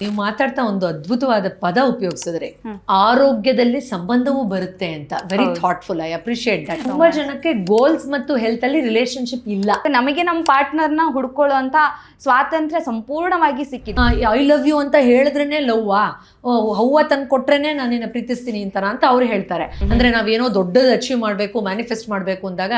ನೀವು ಮಾತಾಡ್ತಾ ಒಂದು ಅದ್ಭುತವಾದ ಪದ ಉಪಯೋಗಿಸಿದ್ರೆ ಆರೋಗ್ಯದಲ್ಲಿ ಸಂಬಂಧವೂ ಬರುತ್ತೆ ಅಂತ. Very thoughtful I appreciate that ತುಂಬಾ ಜನಕ್ಕೆ ಗೋಲ್ಸ್ ಮತ್ತು ಹೆಲ್ತ್ ಅಲ್ಲಿ ರಿಲೇಶನ್ಶಿಪ್ ಇಲ್ಲ. ನಮಗೆ ನಮ್ಮ ಪಾರ್ಟ್ನರ್ನ ಹುಡ್ಕೊಳ್ಳುವಂತ ಸ್ವಾತಂತ್ರ್ಯ ಸಂಪೂರ್ಣವಾಗಿ ಸಿಕ್ಕಿದೆ. ಐ ಲವ್ ಯು ಅಂತ ಹೇಳಿದ್ರೇನೆ ಲವ್ವಾ? ಹವ್ವ ತಂದು ಕೊಟ್ರೇನೆ ನಾನು ನಿನ್ನ ಪ್ರೀತಿಸ್ತೀನಿ ಅಂತ ಅಂತ ಅವ್ರು ಹೇಳ್ತಾರೆ. ಅಂದ್ರೆ ನಾವೇನೋ ದೊಡ್ಡದು ಅಚೀವ್ ಮಾಡಬೇಕು ಮ್ಯಾನಿಫೆಸ್ಟ್ ಮಾಡಬೇಕು ಅಂದಾಗ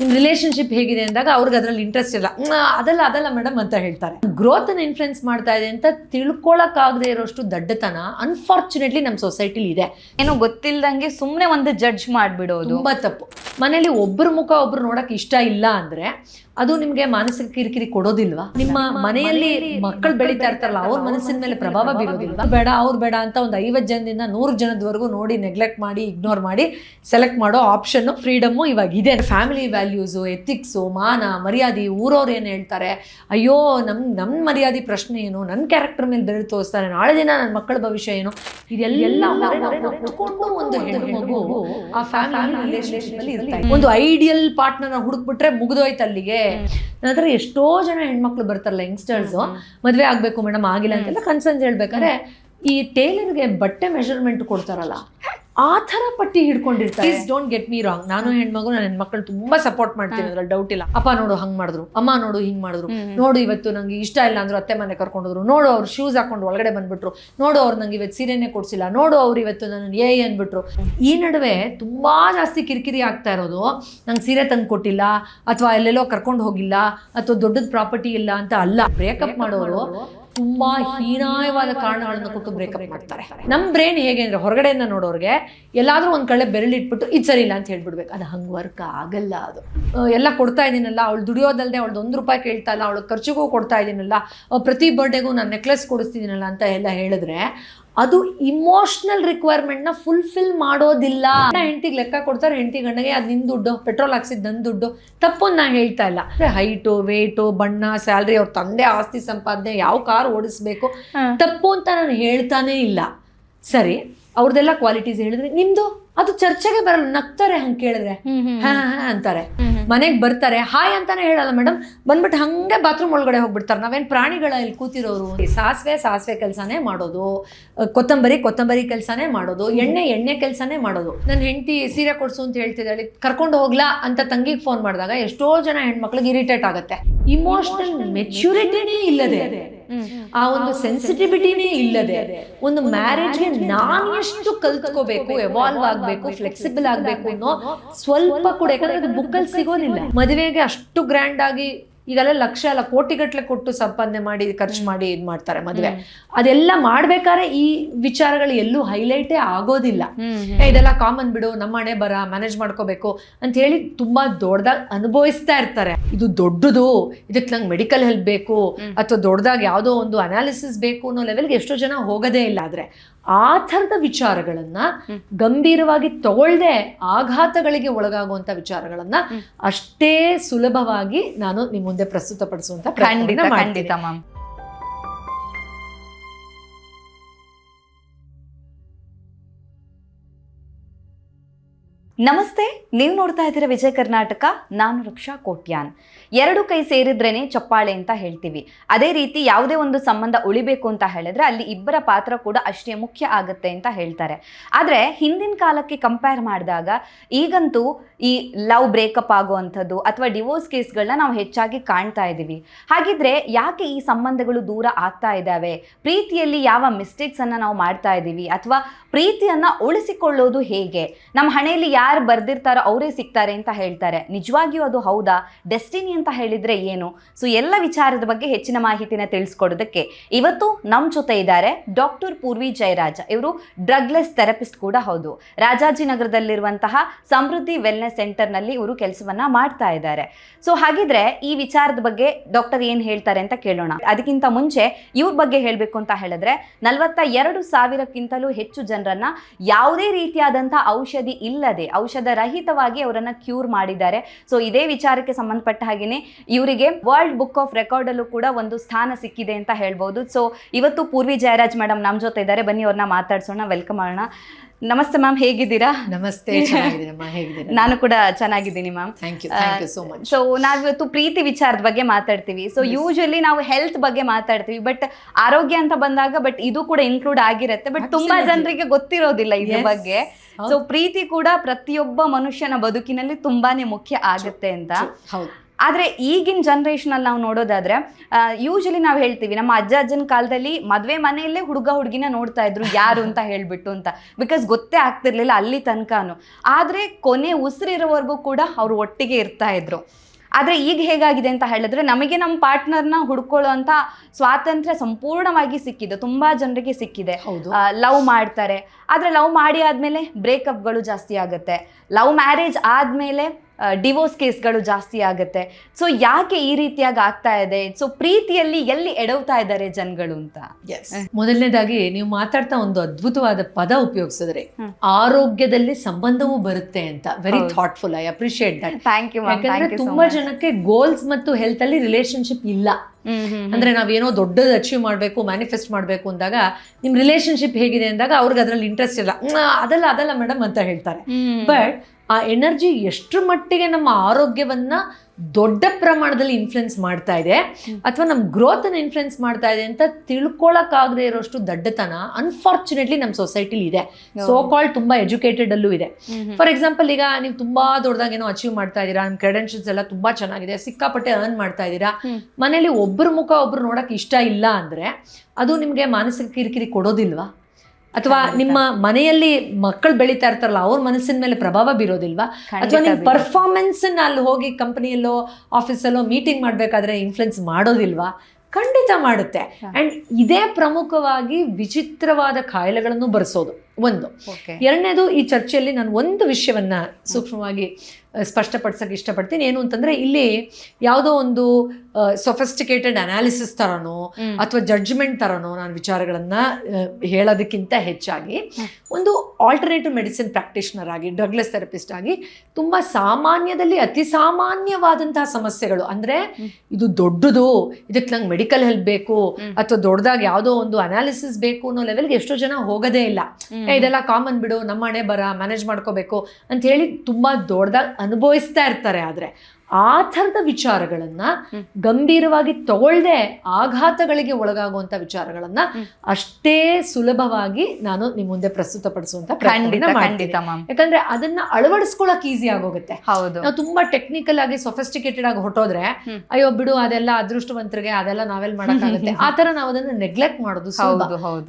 ನಿಮ್ಮ ರಿಲೇಶನ್ಶಿಪ್ ಹೇಗಿದೆ ಅಂದಾಗ ಅವ್ರಿಗೆ ಅದ್ರಲ್ಲಿ ಇಂಟ್ರೆಸ್ಟ್ ಇಲ್ಲ. "ಮ್, ಅದಲ್ಲ ಅದಲ್ಲ ಮೇಡಮ್ ಅಂತ ಹೇಳ್ತಾರೆ. ಗ್ರೋತ್ ಅನ್ನ ಇನ್ಫ್ಲುಯೆನ್ಸ್ ಮಾಡ್ತಾ ಇದೆ ಅಂತ ತಿಳ್ಕೊಳಕ್ಕಾಗದೆ ಇರೋಷ್ಟು ದಡ್ಡತನ ಅನ್ಫಾರ್ಚುನೇಟ್ಲಿ ನಮ್ಮ ಸೊಸೈಟಿಲಿ ಇದೆ. ಏನೋ ಗೊತ್ತಿಲ್ಲದಂಗೆ ಸುಮ್ನೆ ಒಂದು ಜಡ್ಜ್ ಮಾಡ್ಬಿಡೋದು. ತುಂಬಾ ತಪ್ಪು. ಮನೇಲಿ ಒಬ್ಬರ ಮುಖ ಒಬ್ರು ನೋಡಕ್ ಇಷ್ಟ ಇಲ್ಲ ಅಂದ್ರೆ ಅದು ನಿಮ್ಗೆ ಮಾನಸಿಕ ಕಿರಿಕಿರಿ ಕೊಡೋದಿಲ್ವಾ? ನಿಮ್ಮ ಮನೆಯಲ್ಲಿ ಮಕ್ಕಳು ಬೆಳೀತಾ ಇರ್ತಾರಲ್ಲ ಅವ್ರ ಮನಸ್ಸಿನ ಮೇಲೆ ಪ್ರಭಾವ ಬೀರೋದಿಲ್ವಾ? ಬೇಡ ಅವ್ರು ಬೇಡ ಅಂತ ಒಂದು ಐವತ್ತು ಜನದಿಂದ ನೂರು ಜನದವರೆಗೂ ನೋಡಿ ನೆಗ್ಲೆಕ್ಟ್ ಮಾಡಿ ಇಗ್ನೋರ್ ಮಾಡಿ ಸೆಲೆಕ್ಟ್ ಮಾಡೋ ಆಪ್ಷನ್ ಫ್ರೀಡಮ್ಮು ಇವಾಗ ಇದೆ. ಫ್ಯಾಮಿಲಿ ವ್ಯಾಲ್ಯೂಸು ಎಥಿಕ್ಸು ಮಾನ ಮರ್ಯಾದೆ ಊರವ್ರು ಏನು ಹೇಳ್ತಾರೆ? ಅಯ್ಯೋ ನಮ್ ನಮ್ಮ ಮರ್ಯಾದೆ ಪ್ರಶ್ನೆ ಏನು? ನನ್ನ ಕ್ಯಾರೆಕ್ಟರ್ ಮೇಲೆ ಬೆಳೆದು ತೋರಿಸ್ತಾರೆ ನಾಳೆ ದಿನ ನನ್ನ ಮಕ್ಕಳ ಭವಿಷ್ಯ ಏನು? ಇದೆಲ್ಲ ಒಂದು ಹೆಣ್ಣು ಮಗು ಆ ಫ್ಯಾಮಿಲಿ ಅಲ್ಲಿ ಒಂದು ಐಡಿಯಲ್ ಪಾರ್ಟ್ನರ್ ಹುಡುಕ್ಬಿಟ್ರೆ ಮುಗಿದೋಯ್ತು ಅಲ್ಲಿಗೆ. ನನ್ನ ಹತ್ರ ಎಷ್ಟೋ ಜನ ಹೆಣ್ಮಕ್ಳು ಬರ್ತಾರಲ್ಲ ಯಂಗ್ಸ್ಟರ್ಸ್ ಮದ್ವೆ ಆಗ್ಬೇಕು ಮೇಡಮ್ ಆಗಿಲ್ಲ ಅಂತೆಲ್ಲ ಕನ್ಸರ್ನ್ಸ್ ಹೇಳ್ಬೇಕಾದ್ರೆ ಈ ಟೇಲರ್ಗೆ ಬಟ್ಟೆ ಮೆಷರ್ಮೆಂಟ್ ಕೊಡ್ತಾರಲ್ಲ ಆ ಥರ ಪಟ್ಟಿ ಹಿಡ್ಕೊಂಡಿರ್ತಾರೆ. Is don't get me wrong ನಾನು ಹೆಣ್ಮಗು ನನ್ನ ಹೆಣ್ಮಕ್ಳು ತುಂಬಾ ಸಪೋರ್ಟ್ ಮಾಡ್ತೀನಿ ಅದ್ರಲ್ಲಿ ಡೌಟ್ ಇಲ್ಲ. ಅಪ್ಪ ನೋಡು ಹಂಗ್ ಮಾಡಿದ್ರು. ಅಮ್ಮ ನೋಡು ಹಿಂಗ್ ಮಾಡಿದ್ರು. ನೋಡು ಇವತ್ತು ನಂಗೆ ಇಷ್ಟ ಇಲ್ಲ ಅಂದ್ರೆ ಅತ್ತೆ ಮನೆ ಕರ್ಕೊಂಡೋದ್ರು. ನೋಡು ಅವ್ರು ಶೂಸ್ ಹಾಕೊಂಡು ಒಳಗಡೆ ಬಂದ್ಬಿಟ್ರು. ನೋಡು ಅವ್ರು ನಂಗೆ ಇವತ್ತು ಸೀರೆನೇ ಕೊಡ್ಸಿಲ್ಲ. ನೋಡು ಅವ್ರು ಇವತ್ತು ನನ್ನ ಏ ಅಂದ್ಬಿಟ್ರು. ಈ ನಡುವೆ ತುಂಬಾ ಜಾಸ್ತಿ ಕಿರಿಕಿರಿ ಆಗ್ತಾ ಇರೋದು. ನಂಗೆ ಸೀರೆ ತಂದು ಕೊಟ್ಟಿಲ್ಲ ಅಥವಾ ಎಲ್ಲೆಲ್ಲೋ ಕರ್ಕೊಂಡು ಹೋಗಿಲ್ಲ ಅಥವಾ ದೊಡ್ಡದ ಪ್ರಾಪರ್ಟಿ ಇಲ್ಲ ಅಂತ ಅಲ್ಲ. ಬ್ರೇಕಪ್ ಮಾಡೋರು. ತುಂಬಾ ಹೀನಾಯವಾದ ಕಾರಣಗಳನ್ನು ಕೊಟ್ಟು ಬ್ರೇಕಪ್ ಮಾಡ್ತಾರೆ. ನಮ್ಮ ಬ್ರೈನ್ ಹೇಗೆ ಅಂದ್ರೆ ಹೊರಗಡೆಯಿಂದ ನೋಡೋರಿಗೆ ಎಲ್ಲಾದ್ರೂ ಒಂದ್ ಕಡೆ ಬೆರಳಿಟ್ಬಿಟ್ಟು ಇದು ಸರಿ ಇಲ್ಲ ಅಂತ ಹೇಳ್ಬಿಡ್ಬೇಕು. ಅದು ಹಂಗ್ ವರ್ಕ್ ಆಗಲ್ಲ ಅದು. ಎಲ್ಲ ಕೊಡ್ತಾ ಇದ್ದೀನಲ್ಲ ಅವಳು ದುಡಿಯೋದಲ್ಲದೆ ಅವಳು ಒಂದು ರೂಪಾಯಿ ಕೇಳ್ತಾ ಇಲ್ಲ ಅವಳು ಖರ್ಚಿಗೂ ಕೊಡ್ತಾ ಇದ್ದೀನಲ್ಲ ಪ್ರತಿ ಬರ್ಡೇಗೂ ನಾನು ನೆಕ್ಲೆಸ್ ಕೊಡಿಸ್ತಿದ್ದೀನಲ್ಲ ಅಂತ ಎಲ್ಲ ಹೇಳಿದ್ರೆ ಅದು ಇಮೋಷನಲ್ ರಿಕ್ವೈರ್ಮೆಂಟ್ನ ಫುಲ್ಫಿಲ್ ಮಾಡೋದಿಲ್ಲ. ಹೆಂಡತಿಗೆ ಲೆಕ್ಕ ಕೊಡ್ತಾರೆ ಹೆಂಡತಿ ಗಂಡಗೆ ಅದು ನಿನ್ ದುಡ್ಡು ಪೆಟ್ರೋಲ್ ಹಾಕ್ಸಿದ್ ನನ್ನ ದುಡ್ಡು. ತಪ್ಪು ನಾ ಹೇಳ್ತಾ ಇಲ್ಲ. ಹೈಟು ವೇಟು ಬಣ್ಣ ಸ್ಯಾಲ್ರಿ ಅವ್ರ ತಂದೆ ಆಸ್ತಿ ಸಂಪಾದನೆ ಯಾವ ಕಾರ್ ಓಡಿಸ್ಬೇಕು. ತಪ್ಪು ಅಂತ ನಾನು ಹೇಳ್ತಾನೇ ಇಲ್ಲ. ಸರಿ ಅವ್ರದ್ದೆಲ್ಲ ಕ್ವಾಲಿಟೀಸ್ ಹೇಳಿದ್ರೆ ನಿಮ್ದು? ಅದು ಚರ್ಚೆಗೆ ಬರಲ್ಲ ನಗ್ತಾರೆ ಹಂಗೆ ಕೇಳಿದ್ರೆ. ಹಾ ಹಾ ಅಂತಾರೆ. ಮನೆಗೆ ಬರ್ತಾರೆ. ಹಾಯ್ ಅಂತಾನೆ ಹೇಳಲ್ಲ ಮೇಡಮ್ ಬಂದ್ಬಿಟ್ಟು ಹಂಗೆ ಬಾತ್ರೂಮ್ ಒಳಗಡೆ ಹೋಗ್ಬಿಡ್ತಾರೆ. ನಾವೇನ್ ಪ್ರಾಣಿಗಳ ಇಲ್ಲಿ ಕೂತಿರೋರು? ಸಾಸಿವೆ ಸಾಸಿವೆ ಕೆಲಸನೇ ಮಾಡೋದು. ಕೊತ್ತಂಬರಿ ಕೊತ್ತಂಬರಿ ಕೆಲಸನೇ ಮಾಡೋದು. ಎಣ್ಣೆ ಎಣ್ಣೆ ಕೆಲಸನೇ ಮಾಡೋದು. ನನ್ನ ಹೆಂಡತಿ ಸೀರೆ ಕೊಡ್ಸು ಅಂತ ಹೇಳ್ತಿದ್ದಾಳೆ. ಕರ್ಕೊಂಡು ಹೋಗ್ಲಾ ಅಂತ ತಂಗಿಗೆ ಫೋನ್ ಮಾಡಿದಾಗ ಎಷ್ಟೋ ಜನ ಹೆಣ್ಮಕ್ಳಿಗೆ ಇರಿಟೇಟ್ ಆಗುತ್ತೆ. ಇಮೋಷನಲ್ ಮೆಚ್ಯೂರಿಟಿನೇ ಇಲ್ಲದೆ, ಆ ಒಂದು ಸೆನ್ಸಿಟಿವಿಟಿನೇ ಇಲ್ಲದೆ, ಒಂದು ಮ್ಯಾರೇಜ್ಗೆ ನಾನು ಎಷ್ಟು ಕಲ್ತ್ಕೋಬೇಕು ಎವಾಲ್ವ್ ಆಗ್ಬೇಕು ಫ್ಲೆಕ್ಸಿಬಲ್ ಆಗ್ಬೇಕು ಅನ್ನೋ ಸ್ವಲ್ಪ ಕೂಡ ಯಾಕಂದ್ರೆ ಅದು ಬುಕ್ಕಲ್ಲಿ ಸಿಗೋದಿಲ್ಲ. ಮದುವೆಗೆ ಅಷ್ಟು ಗ್ರ್ಯಾಂಡ್ ಆಗಿ ಈಗೆಲ್ಲ ಲಕ್ಷ ಅಲ್ಲ ಕೋಟಿಗಟ್ಟಲೆ ಕೊಟ್ಟು ಸಂಪಾದನೆ ಮಾಡಿ ಖರ್ಚು ಮಾಡಿ ಇದು ಮಾಡ್ತಾರೆ ಮದುವೆ. ಅದೆಲ್ಲ ಮಾಡ್ಬೇಕಾದ್ರೆ ಈ ವಿಚಾರಗಳು ಎಲ್ಲೂ ಹೈಲೈಟೇ ಆಗೋದಿಲ್ಲ. ಇದೆಲ್ಲ ಕಾಮನ್ ಬಿಡು ನಮ್ಮ ಹಣೆ ಬರ ಮ್ಯಾನೇಜ್ ಮಾಡ್ಕೋಬೇಕು ಅಂತ ಹೇಳಿ ತುಂಬಾ ದೊಡ್ಡದಾಗಿ ಅನುಭವಿಸ್ತಾ ಇರ್ತಾರೆ. ಇದು ದೊಡ್ಡದು ಇದಕ್ಕೆ ನಂಗೆ ಮೆಡಿಕಲ್ ಹೆಲ್ಪ್ ಬೇಕು ಅಥವಾ ದೊಡ್ಡದಾಗಿ ಯಾವುದೋ ಒಂದು ಅನಾಲಿಸಿಸ್ ಬೇಕು ಅನ್ನೋ ಲೆವೆಲ್ಗೆ ಎಷ್ಟೋ ಜನ ಹೋಗೋದೇ ಇಲ್ಲ ಆದ್ರೆ. ಆ ಥರದ ವಿಚಾರಗಳನ್ನ ಗಂಭೀರವಾಗಿ ತಗೊಳ್ಳದೆ ಆಘಾತಗಳಿಗೆ ಒಳಗಾಗುವಂತ ವಿಚಾರಗಳನ್ನ ಅಷ್ಟೇ ಸುಲಭವಾಗಿ ನಾನು ನಿಮ್ಮ ಮುಂದೆ ಪ್ರಸ್ತುತಪಡಿಸುವಂತ ಖಂಡಿತ ಖಂಡಿತ ಮ್ಯಾಮ್ ನಮಸ್ತೆ, ನೀವು ನೋಡ್ತಾ ಇದ್ದೀರಾ ವಿಜಯ ಕರ್ನಾಟಕ, ನಾನು ರಕ್ಷಾ ಕೋಟ್ಯಾನ್. ಎರಡು ಕೈ ಸೇರಿದ್ರೇನೆ ಚಪ್ಪಾಳೆ ಅಂತ ಹೇಳ್ತೀವಿ. ಅದೇ ರೀತಿ ಯಾವುದೇ ಒಂದು ಸಂಬಂಧ ಉಳಿಬೇಕು ಅಂತ ಹೇಳಿದ್ರೆ ಅಲ್ಲಿ ಇಬ್ಬರ ಪಾತ್ರ ಕೂಡ ಅಷ್ಟೇ ಮುಖ್ಯ ಆಗುತ್ತೆ ಅಂತ ಹೇಳ್ತಾರೆ. ಆದರೆ ಹಿಂದಿನ ಕಾಲಕ್ಕೆ ಕಂಪೇರ್ ಮಾಡಿದಾಗ ಈಗಂತೂ ಈ ಲವ್ ಬ್ರೇಕಪ್ ಆಗುವಂಥದ್ದು ಅಥವಾ ಡಿವೋರ್ಸ್ ಕೇಸ್ಗಳನ್ನ ನಾವು ಹೆಚ್ಚಾಗಿ ಕಾಣ್ತಾ ಇದ್ದೀವಿ. ಹಾಗಿದ್ರೆ ಯಾಕೆ ಈ ಸಂಬಂಧಗಳು ದೂರ ಆಗ್ತಾ ಇದ್ದಾವೆ? ಪ್ರೀತಿಯಲ್ಲಿ ಯಾವ ಮಿಸ್ಟೇಕ್ಸ್ ಅನ್ನ ನಾವು ಮಾಡ್ತಾ ಇದ್ದೀವಿ? ಅಥವಾ ಪ್ರೀತಿಯನ್ನ ಉಳಿಸಿಕೊಳ್ಳೋದು ಹೇಗೆ? ನಮ್ಮ ಹಣೆಯಲ್ಲಿ ಯಾರು ಬರ್ದಿರ್ತಾರೋ ಅವರೇ ಸಿಗ್ತಾರೆ ಅಂತ ಹೇಳ್ತಾರೆ. ನಿಜವಾಗಿಯೂ ಅದು ಹೌದಾ? ಡೆಸ್ಟಿನಿ ಅಂತ ಹೇಳಿದ್ರೆ ಏನು? ಸೊ ಎಲ್ಲ ವಿಚಾರದ ಬಗ್ಗೆ ಹೆಚ್ಚಿನ ಮಾಹಿತಿನ ತಿಳಿಸ್ಕೊಡೋದಕ್ಕೆ ಇವತ್ತು ನಮ್ಮ ಜೊತೆ ಇದ್ದಾರೆ ಡಾಕ್ಟರ್ ಪೂರ್ವಿ ಜಯರಾಜ. ಇವರು ಡ್ರಗ್ಲೆಸ್ ಥೆರಪಿಸ್ಟ್ ಕೂಡ ಹೌದು. ರಾಜಾಜಿನಗರದಲ್ಲಿರುವಂತಹ ಸಮೃದ್ಧಿ ವೆಲ್ನೆಸ್ ಸೆಂಟರ್ನಲ್ಲಿ ಇವರು ಕೆಲಸವನ್ನ ಮಾಡ್ತಾ ಇದ್ದಾರೆ. ಸೊ ಹಾಗಿದ್ರೆ ಈ ವಿಚಾರದ ಬಗ್ಗೆ ಡಾಕ್ಟರ್ ಏನು ಹೇಳ್ತಾರೆ ಅಂತ ಕೇಳೋಣ. ಅದಕ್ಕಿಂತ ಮುಂಚೆ ಇವ್ರ ಬಗ್ಗೆ ಹೇಳಬೇಕು ಅಂತ ಹೇಳಿದ್ರೆ ನಲವತ್ತ ಎರಡು ಸಾವಿರಕ್ಕಿಂತಲೂ ಹೆಚ್ಚು ಜನರನ್ನ ಯಾವುದೇ ರೀತಿಯಾದಂತಹ ಔಷಧಿ ಇಲ್ಲದೆ ಔಷಧ ರಹಿತವಾಗಿ ಅವರನ್ನು ಕ್ಯೂರ್ ಮಾಡಿದ್ದಾರೆ. ಸೊ ಇದೇ ವಿಚಾರಕ್ಕೆ ಸಂಬಂಧಪಟ್ಟ ಹಾಗೆಯೇ ಇವರಿಗೆ ವರ್ಲ್ಡ್ ಬುಕ್ ಆಫ್ ರೆಕಾರ್ಡ್ ಅಲ್ಲೂ ಕೂಡ ಒಂದು ಸ್ಥಾನ ಸಿಕ್ಕಿದೆ ಅಂತ ಹೇಳ್ಬೋದು. ಸೊ ಇವತ್ತು ಪೂರ್ವಿ ಜಯರಾಜ್ ಮೇಡಮ್ ನಮ್ಮ ಜೊತೆ ಇದ್ದಾರೆ. ಬನ್ನಿ ಅವ್ರನ್ನ ಮಾತಾಡ್ಸೋಣ. ವೆಲ್ಕಮ್ ಮಾಡೋಣ ನಮಸ್ತೆ ಮ್ಯಾಮ್ ಹೇಗಿದ್ದೀರಾ? ನಮಸ್ತೆ ನಾನು ಕೂಡ ಚೆನ್ನಾಗಿದ್ದೀನಿ ಮ್ಯಾಮ್. ಸೊ ನಾವಿವತ್ತು ಪ್ರೀತಿ ವಿಚಾರದ ಬಗ್ಗೆ ಮಾತಾಡ್ತೀವಿ. ಸೊ ಯೂಶಲಿ ನಾವು ಹೆಲ್ತ್ ಬಗ್ಗೆ ಮಾತಾಡ್ತೀವಿ ಬಟ್ ಆರೋಗ್ಯ ಅಂತ ಬಂದಾಗ ಬಟ್ ಇದು ಕೂಡ ಇನ್ಕ್ಲೂಡ್ ಆಗಿರುತ್ತೆ. ಬಟ್ ತುಂಬಾ. ಜನರಿಗೆ ಗೊತ್ತಿರೋದಿಲ್ಲ ಇದ್ರ ಬಗ್ಗೆ. ಸೊ ಪ್ರೀತಿ ಕೂಡ ಪ್ರತಿಯೊಬ್ಬ ಮನುಷ್ಯನ ಬದುಕಿನಲ್ಲಿ ತುಂಬಾನೇ ಮುಖ್ಯ ಆಗುತ್ತೆ ಅಂತ. ಹೌದು. ಆದ್ರೆ ಈಗಿನ ಜನ್ರೇಷನಲ್ಲಿ ನಾವು ನೋಡೋದಾದ್ರೆ ಯೂಶಲಿ ನಾವು ಹೇಳ್ತೀವಿ ನಮ್ಮ ಅಜ್ಜ ಅಜ್ಜನ ಕಾಲದಲ್ಲಿ ಮದುವೆ ಮನೆಯಲ್ಲೇ ಹುಡುಗ ಹುಡುಗಿನ ನೋಡ್ತಾ ಇದ್ರು ಯಾರು ಅಂತ ಹೇಳಿಬಿಟ್ಟು ಅಂತ. ಬಿಕಾಸ್ ಗೊತ್ತೇ ಆಗ್ತಿರ್ಲಿಲ್ಲ ಅಲ್ಲಿ ತನಕನು. ಆದರೆ ಕೊನೆ ಉಸಿರಿರೋವರೆಗೂ ಕೂಡ ಅವರು ಒಟ್ಟಿಗೆ ಇರ್ತಾ ಇದ್ರು. ಆದರೆ ಈಗ ಹೇಗಾಗಿದೆ ಅಂತ ಹೇಳಿದ್ರೆ ನಮಗೆ ನಮ್ಮ ಪಾರ್ಟ್ನರ್ನ ಹುಡ್ಕೊಳ್ಳೋ ಅಂತ ಸ್ವಾತಂತ್ರ್ಯ ಸಂಪೂರ್ಣವಾಗಿ ಸಿಕ್ಕಿದೆ. ತುಂಬಾ ಜನರಿಗೆ ಸಿಕ್ಕಿದೆ. ಹೌದು. ಲವ್ ಮಾಡ್ತಾರೆ. ಆದರೆ ಲವ್ ಮಾಡಿ ಆದ್ಮೇಲೆ ಬ್ರೇಕಪ್ಗಳು ಜಾಸ್ತಿ ಆಗುತ್ತೆ. ಲವ್ ಮ್ಯಾರೇಜ್ ಆದ್ಮೇಲೆ ಡಿವೋರ್ಸ್ ಕೇಸ್ಗಳು ಜಾಸ್ತಿ ಆಗುತ್ತೆ. ಸೊ ಯಾಕೆ ಈ ರೀತಿಯಾಗಿ ಆಗ್ತಾ ಇದೆ? ಸೊ ಪ್ರೀತಿಯಲ್ಲಿ ಎಲ್ಲಿ ಎಡವ್ತಾ ಇದ್ದಾರೆ ಜನಗಳು ಅಂತ? ಮೊದಲನೇದಾಗಿ ನೀವು ಮಾತಾಡ್ತಾ ಒಂದು ಅದ್ಭುತವಾದ ಪದ ಉಪಯೋಗಿಸಿದ್ರೆ ಆರೋಗ್ಯದಲ್ಲಿ ಸಂಬಂಧವೂ ಬರುತ್ತೆ ಅಂತ. Very. Thoughtful I appreciate that thank you ಯಾಕಂದ್ರೆ ತುಂಬಾ ಜನಕ್ಕೆ ಗೋಲ್ಸ್ ಮತ್ತು ಹೆಲ್ತ್ ಅಲ್ಲಿ ರಿಲೇಶನ್ಶಿಪ್ ಇಲ್ಲ. ಅಂದ್ರೆ ನಾವೇನೋ ದೊಡ್ಡದು ಅಚೀವ್ ಮಾಡಬೇಕು ಮ್ಯಾನಿಫೆಸ್ಟ್ ಮಾಡಬೇಕು ಅಂದಾಗ ನಿಮ್ ರಿಲೇಶನ್ಶಿಪ್ ಹೇಗಿದೆ ಅಂದಾಗ ಅವ್ರಿಗೆ ಅದ್ರಲ್ಲಿ ಇಂಟ್ರೆಸ್ಟ್ ಇಲ್ಲ. "ಮ್, ಅದಲ್ಲ ಅದಲ್ಲ ಮೇಡಮ್ ಅಂತ ಹೇಳ್ತಾರೆ. ಬಟ್ ಆ ಎನರ್ಜಿ ಎಷ್ಟು ಮಟ್ಟಿಗೆ ನಮ್ಮ ಆರೋಗ್ಯವನ್ನ ದೊಡ್ಡ ಪ್ರಮಾಣದಲ್ಲಿ ಇನ್ಫ್ಲುಯೆನ್ಸ್ ಮಾಡ್ತಾ ಇದೆ ಅಥವಾ ನಮ್ಮ ಗ್ರೋತನ್ನು ಇನ್ಫ್ಲುಯೆನ್ಸ್ ಮಾಡ್ತಾ ಇದೆ ಅಂತ ತಿಳ್ಕೊಳಕ್ಕಾಗದೆ ಇರೋಷ್ಟು ದಡ್ಡತನ ಅನ್ಫಾರ್ಚುನೇಟ್ಲಿ ನಮ್ಮ ಸೊಸೈಟಿಲಿ ಇದೆ. ಸೋ ಕಾಲ್ ತುಂಬಾ ಎಜುಕೇಟೆಡ್ ಅಲ್ಲೂ ಇದೆ. ಫಾರ್ ಎಕ್ಸಾಂಪಲ್ ಈಗ ನೀವು ತುಂಬಾ ದೊಡ್ಡದಾಗಿ ಏನೋ ಅಚೀವ್ ಮಾಡ್ತಾ ಇದ್ದೀರಾ ನಿಮ್ಮ ಕ್ರೆಡೆನ್ಷಿಯಲ್ಸ್ ಎಲ್ಲ ತುಂಬಾ ಚೆನ್ನಾಗಿದೆ ಸಿಕ್ಕಾಪಟ್ಟೆ ಅರ್ನ್ ಮಾಡ್ತಾ ಇದ್ದೀರಾ. ಮನೇಲಿ ಒಬ್ಬರ ಮುಖ ಒಬ್ರು ನೋಡಕ್ ಇಷ್ಟ ಇಲ್ಲ ಅಂದ್ರೆ ಅದು ನಿಮ್ಗೆ ಮಾನಸಿಕ ಕಿರಿಕಿರಿ ಕೊಡೋದಿಲ್ವಾ? ಅಥವಾ ನಿಮ್ಮ ಮನೆಯಲ್ಲಿ ಮಕ್ಕಳು ಬೆಳೀತಾ ಇರ್ತಾರಲ್ಲ ಅವ್ರ ಮನಸ್ಸಿನ ಮೇಲೆ ಪ್ರಭಾವ ಬೀರೋದಿಲ್ವಾ? ಅಥವಾ ನಿಮ್ಮ ಪರ್ಫಾರ್ಮೆನ್ಸ್ ಅಲ್ಲಿ ಹೋಗಿ ಕಂಪನಿಯಲ್ಲೋ ಆಫೀಸಲ್ಲೋ ಮೀಟಿಂಗ್ ಮಾಡ್ಬೇಕಾದ್ರೆ ಇನ್ಫ್ಲುಯೆನ್ಸ್ ಮಾಡೋದಿಲ್ವಾ? ಖಂಡಿತ ಮಾಡುತ್ತೆ. ಅಂಡ್ ಇದೇ ಪ್ರಮುಖವಾಗಿ ವಿಚಿತ್ರವಾದ ಕಾಯಿಲೆಗಳನ್ನು ಬರೆಸೋದು. ಒಂದು. ಎರಡನೇದು ಈ ಚರ್ಚೆಯಲ್ಲಿ ನಾನು ಒಂದು ವಿಷಯವನ್ನ ಸೂಕ್ಷ್ಮವಾಗಿ ಆ, ಸ್ಪಷ್ಟಪಡಿಸಕ್ಕೆ ಇಷ್ಟಪಡ್ತೀನಿ. ಏನು ಅಂತಂದ್ರೆ ಇಲ್ಲಿ ಯಾವುದೋ ಒಂದು ಸೊಫಿಸ್ಟಿಕೇಟೆಡ್ ಅನಾಲಿಸಿಸ್ ತರನೋ ಅಥವಾ ಜಡ್ಜ್ಮೆಂಟ್ ತರನೋ ನಾನು ವಿಚಾರಗಳನ್ನ ಹೇಳೋದಕ್ಕಿಂತ ಹೆಚ್ಚಾಗಿ ಒಂದು ಆಲ್ಟರ್ನೇಟಿವ್ ಮೆಡಿಸಿನ್ ಪ್ರಾಕ್ಟೀಷನರ್ ಆಗಿ ಡ್ರಗ್ಲೆಸ್ ಥೆರಪಿಸ್ಟ್ ಆಗಿ ತುಂಬಾ ಸಾಮಾನ್ಯದಲ್ಲಿ ಅತಿ ಸಾಮಾನ್ಯವಾದಂತಹ ಸಮಸ್ಯೆಗಳು. ಅಂದ್ರೆ ಇದು ದೊಡ್ಡದು ಇದಕ್ಕೆ ನಂಗೆ ಮೆಡಿಕಲ್ ಹೆಲ್ಪ್ ಬೇಕು. ಅಥವಾ ದೊಡ್ಡದಾಗಿ ಯಾವುದೋ ಒಂದು ಅನಾಲಿಸಿಸ್ ಬೇಕು ಅನ್ನೋ ಲೆವೆಲ್ಗೆ ಎಷ್ಟೋ ಜನ ಹೋಗೋದೇ ಇಲ್ಲ. ಇದೆಲ್ಲ ಕಾಮನ್ ಬಿಡು ನಮ್ಮ ಹಣೆ ಬರ ಮ್ಯಾನೇಜ್ ಮಾಡ್ಕೋಬೇಕು ಅಂತ ಹೇಳಿ ತುಂಬಾ ದೊಡ್ಡದಾಗಿ ಅನುಭವಿಸ್ತಾ ಇರ್ತಾರೆ ಆದ್ರೆ. ಆ ಥರದ ವಿಚಾರಗಳನ್ನ ಗಂಭೀರವಾಗಿ ತಗೊಳ್ಳದೆ ಆಘಾತಗಳಿಗೆ ಒಳಗಾಗುವಂತ ವಿಚಾರಗಳನ್ನ ಅಷ್ಟೇ ಸುಲಭವಾಗಿ ನಾನು ನಿಮ್ ಮುಂದೆ ಪ್ರಸ್ತುತಪಡಿಸುವಂತ. ಯಾಕಂದ್ರೆ ಅದನ್ನ ಅಳವಡಿಸ್ಕೊಳಕ್ ಈಸಿ ಆಗೋಗುತ್ತೆ. ಹೌದು. ನಾವು ತುಂಬಾ ಟೆಕ್ನಿಕಲ್ ಆಗಿ ಸೊಫಿಸ್ಟಿಕೇಟೆಡ್ ಆಗಿ ಹೊಟ್ಟೋದ್ರೆ ಅಯ್ಯೋ ಬಿಡು ಅದೆಲ್ಲ ಅದೃಷ್ಟವಂತರಿಗೆ ಅದೆಲ್ಲ ನಾವೆಲ್ ಮಾಡಕ್ಕಾಗುತ್ತೆ. ಆ ತರ ನಾವು ಅದನ್ನ ನೆಗ್ಲೆಕ್ಟ್ ಮಾಡೋದು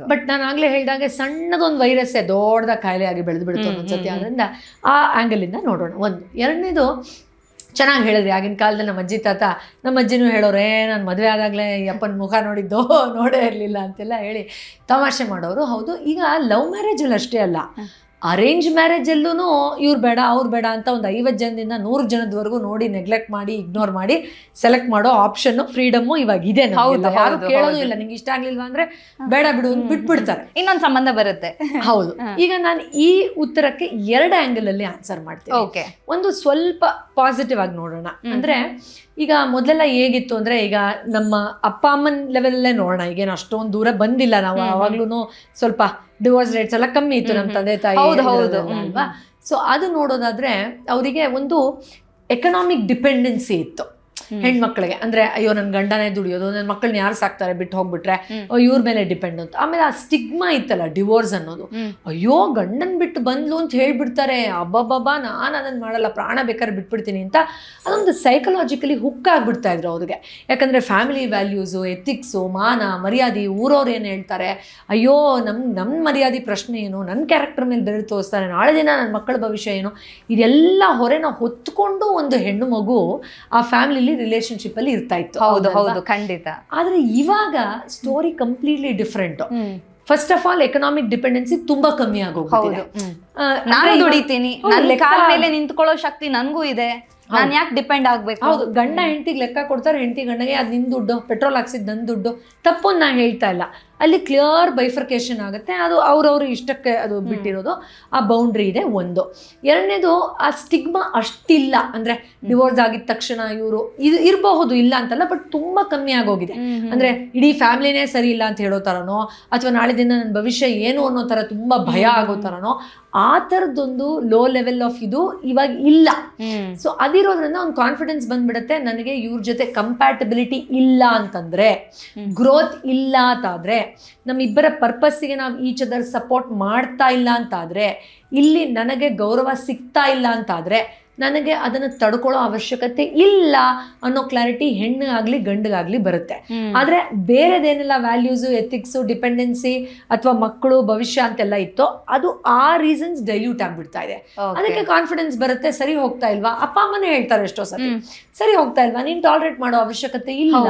ಬಟ್ ನಾನು ಆಗ್ಲೇ ಹೇಳಿದಾಗೆ ಸಣ್ಣದೊಂದು ವೈರಸ್ ದೊಡ್ಡದ ಕಾಯಿಲೆ ಆಗಿ ಬೆಳೆದು ಬಿಡುತ್ತೆ ಒಂದ್ಸತಿ. ಅದರಿಂದ ಆ ಆಂಗಲ್ ಇಂದ ನೋಡೋಣ. ಒಂದು ಎರಡನೇದು ಚೆನ್ನಾಗಿ ಹೇಳಿದ್ರಿ. ಆಗಿನ ಕಾಲದಲ್ಲಿ ನಮ್ಮ ಅಜ್ಜಿ, ತಾತ, ನಮ್ಮ ಅಜ್ಜಿನೂ ಹೇಳೋರೆ ನಾನು ಮದುವೆ ಆದಾಗಲೇ ಅಪ್ಪನ ಮುಖ ನೋಡಿದ್ದೋ, ನೋಡೇ ಇರಲಿಲ್ಲ ಅಂತೆಲ್ಲ ಹೇಳಿ ತಮಾಷೆ ಮಾಡೋರು. ಹೌದು, ಈಗ ಲವ್ ಮ್ಯಾರೇಜಲ್ಲಿ ಅಷ್ಟೇ ಅಲ್ಲ. ಅರೇಂಜ್ ಮ್ಯಾರೇಜಲ್ಲೂ ಇವ್ರು ಬೇಡ ಅವ್ರು ಬೇಡ ಅಂತ ಒಂದು ಐವತ್ತು ಜನದಿಂದ ನೂರು ಜನದವರೆಗೂ ನೋಡಿ ನೆಗ್ಲೆಕ್ಟ್ ಮಾಡಿ ಇಗ್ನೋರ್ ಮಾಡಿ ಸೆಲೆಕ್ಟ್ ಮಾಡೋ ಆಪ್ಷನ್ ಫ್ರೀಡಮ್ಮು ಇವಾಗ ಇದೆ. ಯಾರು ಕೇಳೋದು. ಇಲ್ಲ ನಿಂಗೆ ಇಷ್ಟ ಆಗ್ಲಿಲ್ವಾ ಅಂದ್ರೆ ಬೇಡ ಬಿಡು ಬಿಟ್ಬಿಡ್ತಾರೆ. ಇನ್ನೊಂದು ಸಂಬಂಧ ಬರುತ್ತೆ. ಹೌದು. ಈಗ ನಾನು ಈ ಉತ್ತರಕ್ಕೆ ಎರಡು ಆಂಗಲ್ ಅಲ್ಲಿ ಆನ್ಸರ್ ಮಾಡ್ತೀನಿ. ಓಕೆ ಒಂದು ಸ್ವಲ್ಪ ಪಾಸಿಟಿವ್ ಆಗಿ ನೋಡೋಣ. ಅಂದ್ರೆ ಈಗ ಮೊದಲೆಲ್ಲ ಹೇಗಿತ್ತು ಅಂದ್ರೆ ಈಗ ನಮ್ಮ ಅಪ್ಪ ಅಮ್ಮನ ಲೆವೆಲ್ಲೇ ನೋಡೋಣ ಈಗೇನು ಅಷ್ಟೊಂದು ದೂರ ಬಂದಿಲ್ಲ ನಾವು. ಅವಾಗ್ಲೂ ಸ್ವಲ್ಪ ಡಿವೋರ್ಸ್ ರೇಟ್ಸ್ ಎಲ್ಲ ಕಮ್ಮಿ ಇತ್ತು ನಮ್ಮ ತಂದೆ ತಾಯಿ ಹೌದು, ಹೌದು. ಅಲ್ವಾ ಸೊ ಅದು ನೋಡೋದಾದ್ರೆ ಅವರಿಗೆ ಒಂದು ಎಕನಾಮಿಕ್ ಡಿಪೆಂಡೆನ್ಸಿ ಇತ್ತು. ಹೆಣ್ಮಕ್ಳಿಗೆ. ಅಂದ್ರೆ ಅಯ್ಯೋ ನನ್ನ ಗಂಡನೇ ದುಡಿಯೋದು ನನ್ನ ಮಕ್ಕಳನ್ನ ಯಾರು ಸಾಕ್ತಾರೆ ಬಿಟ್ಟು ಹೋಗ್ಬಿಟ್ರೆ. ಇವ್ರ ಮೇಲೆ ಡಿಪೆಂಡ್ ಅಂತ. ಆಮೇಲೆ ಆ ಸ್ಟಿಗ್ಮಾ ಇತ್ತಲ್ಲ ಡಿವೋರ್ಸ್ ಅನ್ನೋದು. ಅಯ್ಯೋ ಗಂಡನ್ ಬಿಟ್ಟು ಬಂದ್ಲು ಅಂತ ಹೇಳ್ಬಿಡ್ತಾರೆ. ಅಬ್ಬಬ್ಬಬ್ಬ ನಾನು ಅದನ್ನ ಮಾಡಲ್ಲ ಪ್ರಾಣ ಬೇಕಾದ್ರೆ ಬಿಟ್ಬಿಡ್ತೀನಿ ಅಂತ. ಅದೊಂದು ಸೈಕಲಾಜಿಕಲಿ ಹುಕ್ ಆಗ್ಬಿಡ್ತಾ ಇದ್ರು ಅವ್ರಿಗೆ. ಯಾಕಂದ್ರೆ ಫ್ಯಾಮಿಲಿ ವ್ಯಾಲ್ಯೂಸು ಎಥಿಕ್ಸು ಮಾನ ಮರ್ಯಾದೆ ಊರವ್ರು ಏನು ಹೇಳ್ತಾರೆ ಅಯ್ಯೋ ನಮ್ ನಮ್ಮ ಮರ್ಯಾದೆ ಪ್ರಶ್ನೆ ಏನು ನನ್ನ ಕ್ಯಾರೆಕ್ಟರ್ ಮೇಲೆ ಬೆರಳು ತೋರಿಸ್ತಾರೆ ನಾಳೆ ದಿನ ನನ್ನ ಮಕ್ಕಳ ಭವಿಷ್ಯ ಏನು ಇದೆಲ್ಲ ಹೊರೆನ ಹೊತ್ಕೊಂಡು ಒಂದು ಹೆಣ್ಣು ಮಗು ಆ ಫ್ಯಾಮಿಲಿಲಿ ರಿಲೇಶನ್ಶಿಪ್ ಅಲ್ಲಿ ಇರ್ತಾ ಇತ್ತು. ಹೌದು ಹೌದು ಖಂಡಿತ. ಆದ್ರೆ ಇವಾಗ story completely different first of all economic dependency ತುಂಬಾ ಕಮ್ಮಿ ಆಗೋಗ್ಬಿಟ್ಟಿದೆ. ನಾನು ದುಡಿತೀನಿ. ನನ್ನ ಲೆಕ್ಕ- ಕಾಲ ಮೇಲೆ ನಿಂತ್ಕೊಳ್ಳೋ ಶಕ್ತಿ ನನಗೂ ಇದೆ. ನಾನು ಯಾಕೆ ಡಿಪೆಂಡ್ ಆಗ್ಬೇಕು? ಹೌದು ಗಂಡ ಹೆಂಡತಿಗೆ ಲೆಕ್ಕ ಕೊಡ್ತಾರೆ ಹೆಂಡತಿ ಗಂಡಗೆ ಅದು ನಿನ್ನ ದುಡ್ಡು ಪೆಟ್ರೋಲ್ ಹಾಕ್ಸಿದ್ ನನ್ ದುಡ್ಡು. ತಪ್ಪು ನಾನು ಹೇಳ್ತಾ ಇಲ್ಲ. ಅಲ್ಲಿ ಕ್ಲಿಯರ್ ಬೈಫರ್ಕೇಶನ್ ಆಗುತ್ತೆ. ಅದು ಅವ್ರವ್ರ ಇಷ್ಟಕ್ಕೆ ಅದು ಬಿಟ್ಟಿರೋದು. ಆ ಬೌಂಡ್ರಿ ಇದೆ ಒಂದು. ಎರಡನೇದು ಆ ಸ್ಟಿಗ್ಮಾ ಅಷ್ಟಿಲ್ಲ. ಅಂದ್ರೆ ಡಿವೋರ್ಸ್ ಆಗಿದ ತಕ್ಷಣ ಇವರು ಇದು ಇರಬಹುದು ಇಲ್ಲ ಅಂತಲ್ಲ ಬಟ್ ತುಂಬಾ ಕಮ್ಮಿ ಆಗೋಗಿದೆ. ಅಂದ್ರೆ ಇಡೀ ಫ್ಯಾಮಿಲಿನೇ ಸರಿ ಇಲ್ಲ ಅಂತ ಹೇಳೋ ಥರನೋ ಅಥವಾ ನಾಳೆ ದಿನ ನನ್ನ ಭವಿಷ್ಯ ಏನು ಅನ್ನೋ ಥರ ತುಂಬಾ ಭಯ ಆಗೋ ಥರನೋ ಆ ಥರದ್ದೊಂದು ಲೋ ಲೆವೆಲ್ ಆಫ್ ಇದು ಇವಾಗ ಇಲ್ಲ. ಸೊ ಅದಿರೋದ್ರಿಂದ ಒಂದು ಕಾನ್ಫಿಡೆನ್ಸ್ ಬಂದ್ಬಿಡುತ್ತೆ. ನನಗೆ ಇವ್ರ ಜೊತೆ ಕಂಪ್ಯಾಟಬಿಲಿಟಿ ಇಲ್ಲ ಅಂತಂದ್ರೆ. ಗ್ರೋತ್ ಇಲ್ಲ ಅಂತಾದ್ರೆ ನಮ್ಮಿಬ್ಬರ ಪರ್ಪಸ್ಸಿಗೆ ನಾವು ಈಚ್ ಅದರ್ ಸಪೋರ್ಟ್ ಮಾಡ್ತಾ ಇಲ್ಲ ಅಂತಾದ್ರೆ ಇಲ್ಲಿ ನನಗೆ ಗೌರವ ಸಿಗ್ತಾ ಇಲ್ಲ ಅಂತಾದ್ರೆ ನನಗೆ ಅದನ್ನು ತಡ್ಕೊಳ್ಳೋ ಅವಶ್ಯಕತೆ ಇಲ್ಲ ಅನ್ನೋ ಕ್ಲಾರಿಟಿ ಹೆಣ್ಣಿಗಾಗ್ಲಿ ಗಂಡಿಗಾಗ್ಲಿ ಬರುತ್ತೆ. ಆದ್ರೆ ಬೇರೆದೇನೆಲ್ಲ ವ್ಯಾಲ್ಯೂಸು ಎಥಿಕ್ಸು ಡಿಪೆಂಡೆನ್ಸಿ ಅಥವಾ ಮಕ್ಕಳು ಭವಿಷ್ಯ ಅಂತೆಲ್ಲ ಇತ್ತೋ ಅದು ಆ ರೀಸನ್ಸ್ ಡೈಲ್ಯೂಟ್ ಆಗ್ಬಿಡ್ತಾ ಇದೆ. ಅದಕ್ಕೆ ಕಾನ್ಫಿಡೆನ್ಸ್ ಬರುತ್ತೆ ಸರಿ ಹೋಗ್ತಾ ಇಲ್ವಾ? ಅಪ್ಪ ಅಮ್ಮನೇ ಹೇಳ್ತಾರೆ ಎಷ್ಟೋ ಸರಿ ಸರಿ ಹೋಗ್ತಾ ಇಲ್ವಾ? ನೀನ್ ಟಾಲರೇಟ್ ಮಾಡೋ ಅವಶ್ಯಕತೆ ಇಲ್ಲ.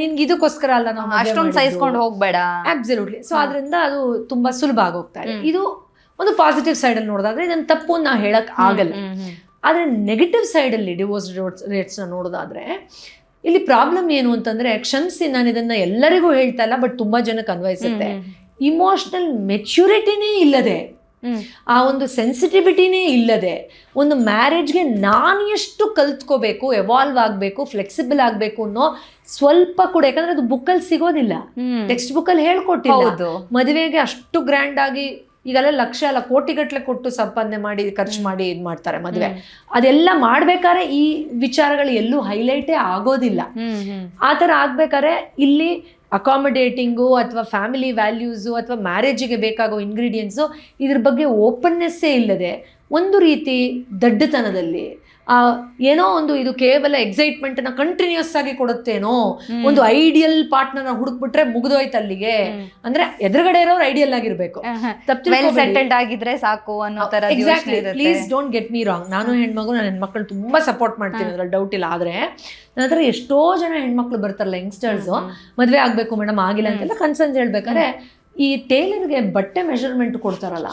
ನಿನ್ಗೆ ಇದಕ್ಕೋಸ್ಕರ ಅಲ್ಲ ನಾವು ಅಷ್ಟೊಂದು ಸಹಿಸ್ಕೊಂಡು ಹೋಗ್ಬೇಡ. ಅಬ್ಸಲ್ಯೂಟ್ಲಿ ಸೊ ಅದರಿಂದ ಅದು ತುಂಬಾ ಸುಲಭ ಆಗೋಗ್ತಾ ಇದೆ. ಇದು ಒಂದು ಪಾಸಿಟಿವ್ ಸೈಡ್ ಅಲ್ಲಿ ನೋಡೋದಾದ್ರೆ ಇದನ್ನ ತಪ್ಪು ನಾ ಹೇಳಕ್ ಆಗಲ್ಲ. ಆದ್ರೆ ನೆಗೆಟಿವ್ ಸೈಡಲ್ಲಿ ಅಲ್ಲಿ ಡಿವೋರ್ಸ್ ರೇಟ್ಸ್ ರೇಟ್ಸ್ನ ನೋಡೋದಾದ್ರೆ ಇಲ್ಲಿ ಪ್ರಾಬ್ಲಮ್ ಏನು ಅಂತಂದರೆ ಕ್ಷಮಿಸಿ ನಾನು ಇದನ್ನ ಎಲ್ಲರಿಗೂ ಹೇಳ್ತಾ ಇಲ್ಲ ಬಟ್ ತುಂಬ ಜನಕ್ಕೆ ಅನ್ವಯಿಸುತ್ತೆ. ಇಮೋಷ್ನಲ್ ಮೆಚ್ಯೂರಿಟಿನೇ ಇಲ್ಲದೆ ಆ ಒಂದು ಸೆನ್ಸಿಟಿವಿಟಿನೇ ಇಲ್ಲದೆ ಒಂದು ಮ್ಯಾರೇಜ್ಗೆ ನಾನು ಎಷ್ಟು ಕಲ್ತ್ಕೋಬೇಕು ಎವಾಲ್ವ್ ಆಗಬೇಕು ಫ್ಲೆಕ್ಸಿಬಲ್ ಆಗಬೇಕು ಅನ್ನೋ ಸ್ವಲ್ಪ ಕೂಡ ಯಾಕಂದ್ರೆ ಅದು ಬುಕ್ಕಲ್ಲಿ ಸಿಗೋದಿಲ್ಲ. ಟೆಕ್ಸ್ಟ್ ಬುಕ್ಕಲ್ಲಿ ಹೇಳ್ಕೊಟ್ಟಿಲ್ಲ. ಮದುವೆಗೆ ಅಷ್ಟು ಗ್ರ್ಯಾಂಡ್ ಆಗಿ ಈಗೆಲ್ಲ ಲಕ್ಷ ಅಲ್ಲ ಕೋಟಿಗಟ್ಟಲೆ ಕೊಟ್ಟು ಸಂಪಾದನೆ ಮಾಡಿ ಖರ್ಚು ಮಾಡಿ ಇದು ಮಾಡ್ತಾರೆ ಮದುವೆ. ಅದೆಲ್ಲ ಮಾಡ್ಬೇಕಾದ್ರೆ ಈ ವಿಚಾರಗಳು ಎಲ್ಲೂ ಹೈಲೈಟೇ ಆಗೋದಿಲ್ಲ. ಆ ಥರ ಆಗ್ಬೇಕಾದ್ರೆ ಇಲ್ಲಿ ಅಕಾಮಡೇಟಿಂಗು ಅಥವಾ ಫ್ಯಾಮಿಲಿ ವ್ಯಾಲ್ಯೂಸು ಅಥವಾ ಮ್ಯಾರೇಜಿಗೆ ಬೇಕಾಗೋ ಇಂಗ್ರೀಡಿಯೆಂಟ್ಸು ಇದ್ರ ಬಗ್ಗೆ ಓಪನ್ನೆಸ್ಸೇ ಇಲ್ಲದೆ ಒಂದು ರೀತಿ ದಡ್ಡತನದಲ್ಲಿ ಏನೋ ಒಂದು ಇದು ಕೇವಲ ಎಕ್ಸೈಟ್ಮೆಂಟ್ನ ಕಂಟಿನ್ಯೂಸ್ ಆಗಿ ಕೊಡುತ್ತೇನೋ ಒಂದು ಐಡಿಯಲ್ ಪಾರ್ಟ್ನರ್ ಹುಡುಕ್ಬಿಟ್ರೆ ಮುಗಿದೋಯ್ತು ಅಲ್ಲಿಗೆ. ಅಂದ್ರೆ ಎದುರುಗಡೆ ಇರೋರು ಐಡಿಯಲ್ ಆಗಿರ್ಬೇಕು. ಆಗಿದ್ರೆ ಸಾಕು ಅನ್ನೋ ತರ. Please don't get me wrong ನಾನು ಹೆಣ್ಮಗು ನನ್ನ ಹೆಣ್ಮಕ್ಳು ತುಂಬಾ ಸಪೋರ್ಟ್ ಮಾಡ್ತೀನಿ ಅದ್ರಲ್ಲಿ ಡೌಟ್ ಇಲ್ಲ. ಆದ್ರೆ ನನ್ನ ಹತ್ರ ಎಷ್ಟೋ ಜನ ಹೆಣ್ಮಕ್ಳು ಬರ್ತಾರಲ್ಲ ಯಂಗ್ಸ್ಟರ್ಸ್ ಮದ್ವೆ ಆಗ್ಬೇಕು ಮೇಡಮ್ ಆಗಿಲ್ಲ ಅಂತೆಲ್ಲ ಕನ್ಸರ್ನ್ಸ್ ಹೇಳ್ಬೇಕಾದ್ರೆ ಈ ಟೇಲರ್ಗೆ ಬಟ್ಟೆ ಮೆಷರ್ಮೆಂಟ್ ಕೊಡ್ತಾರಲ್ಲ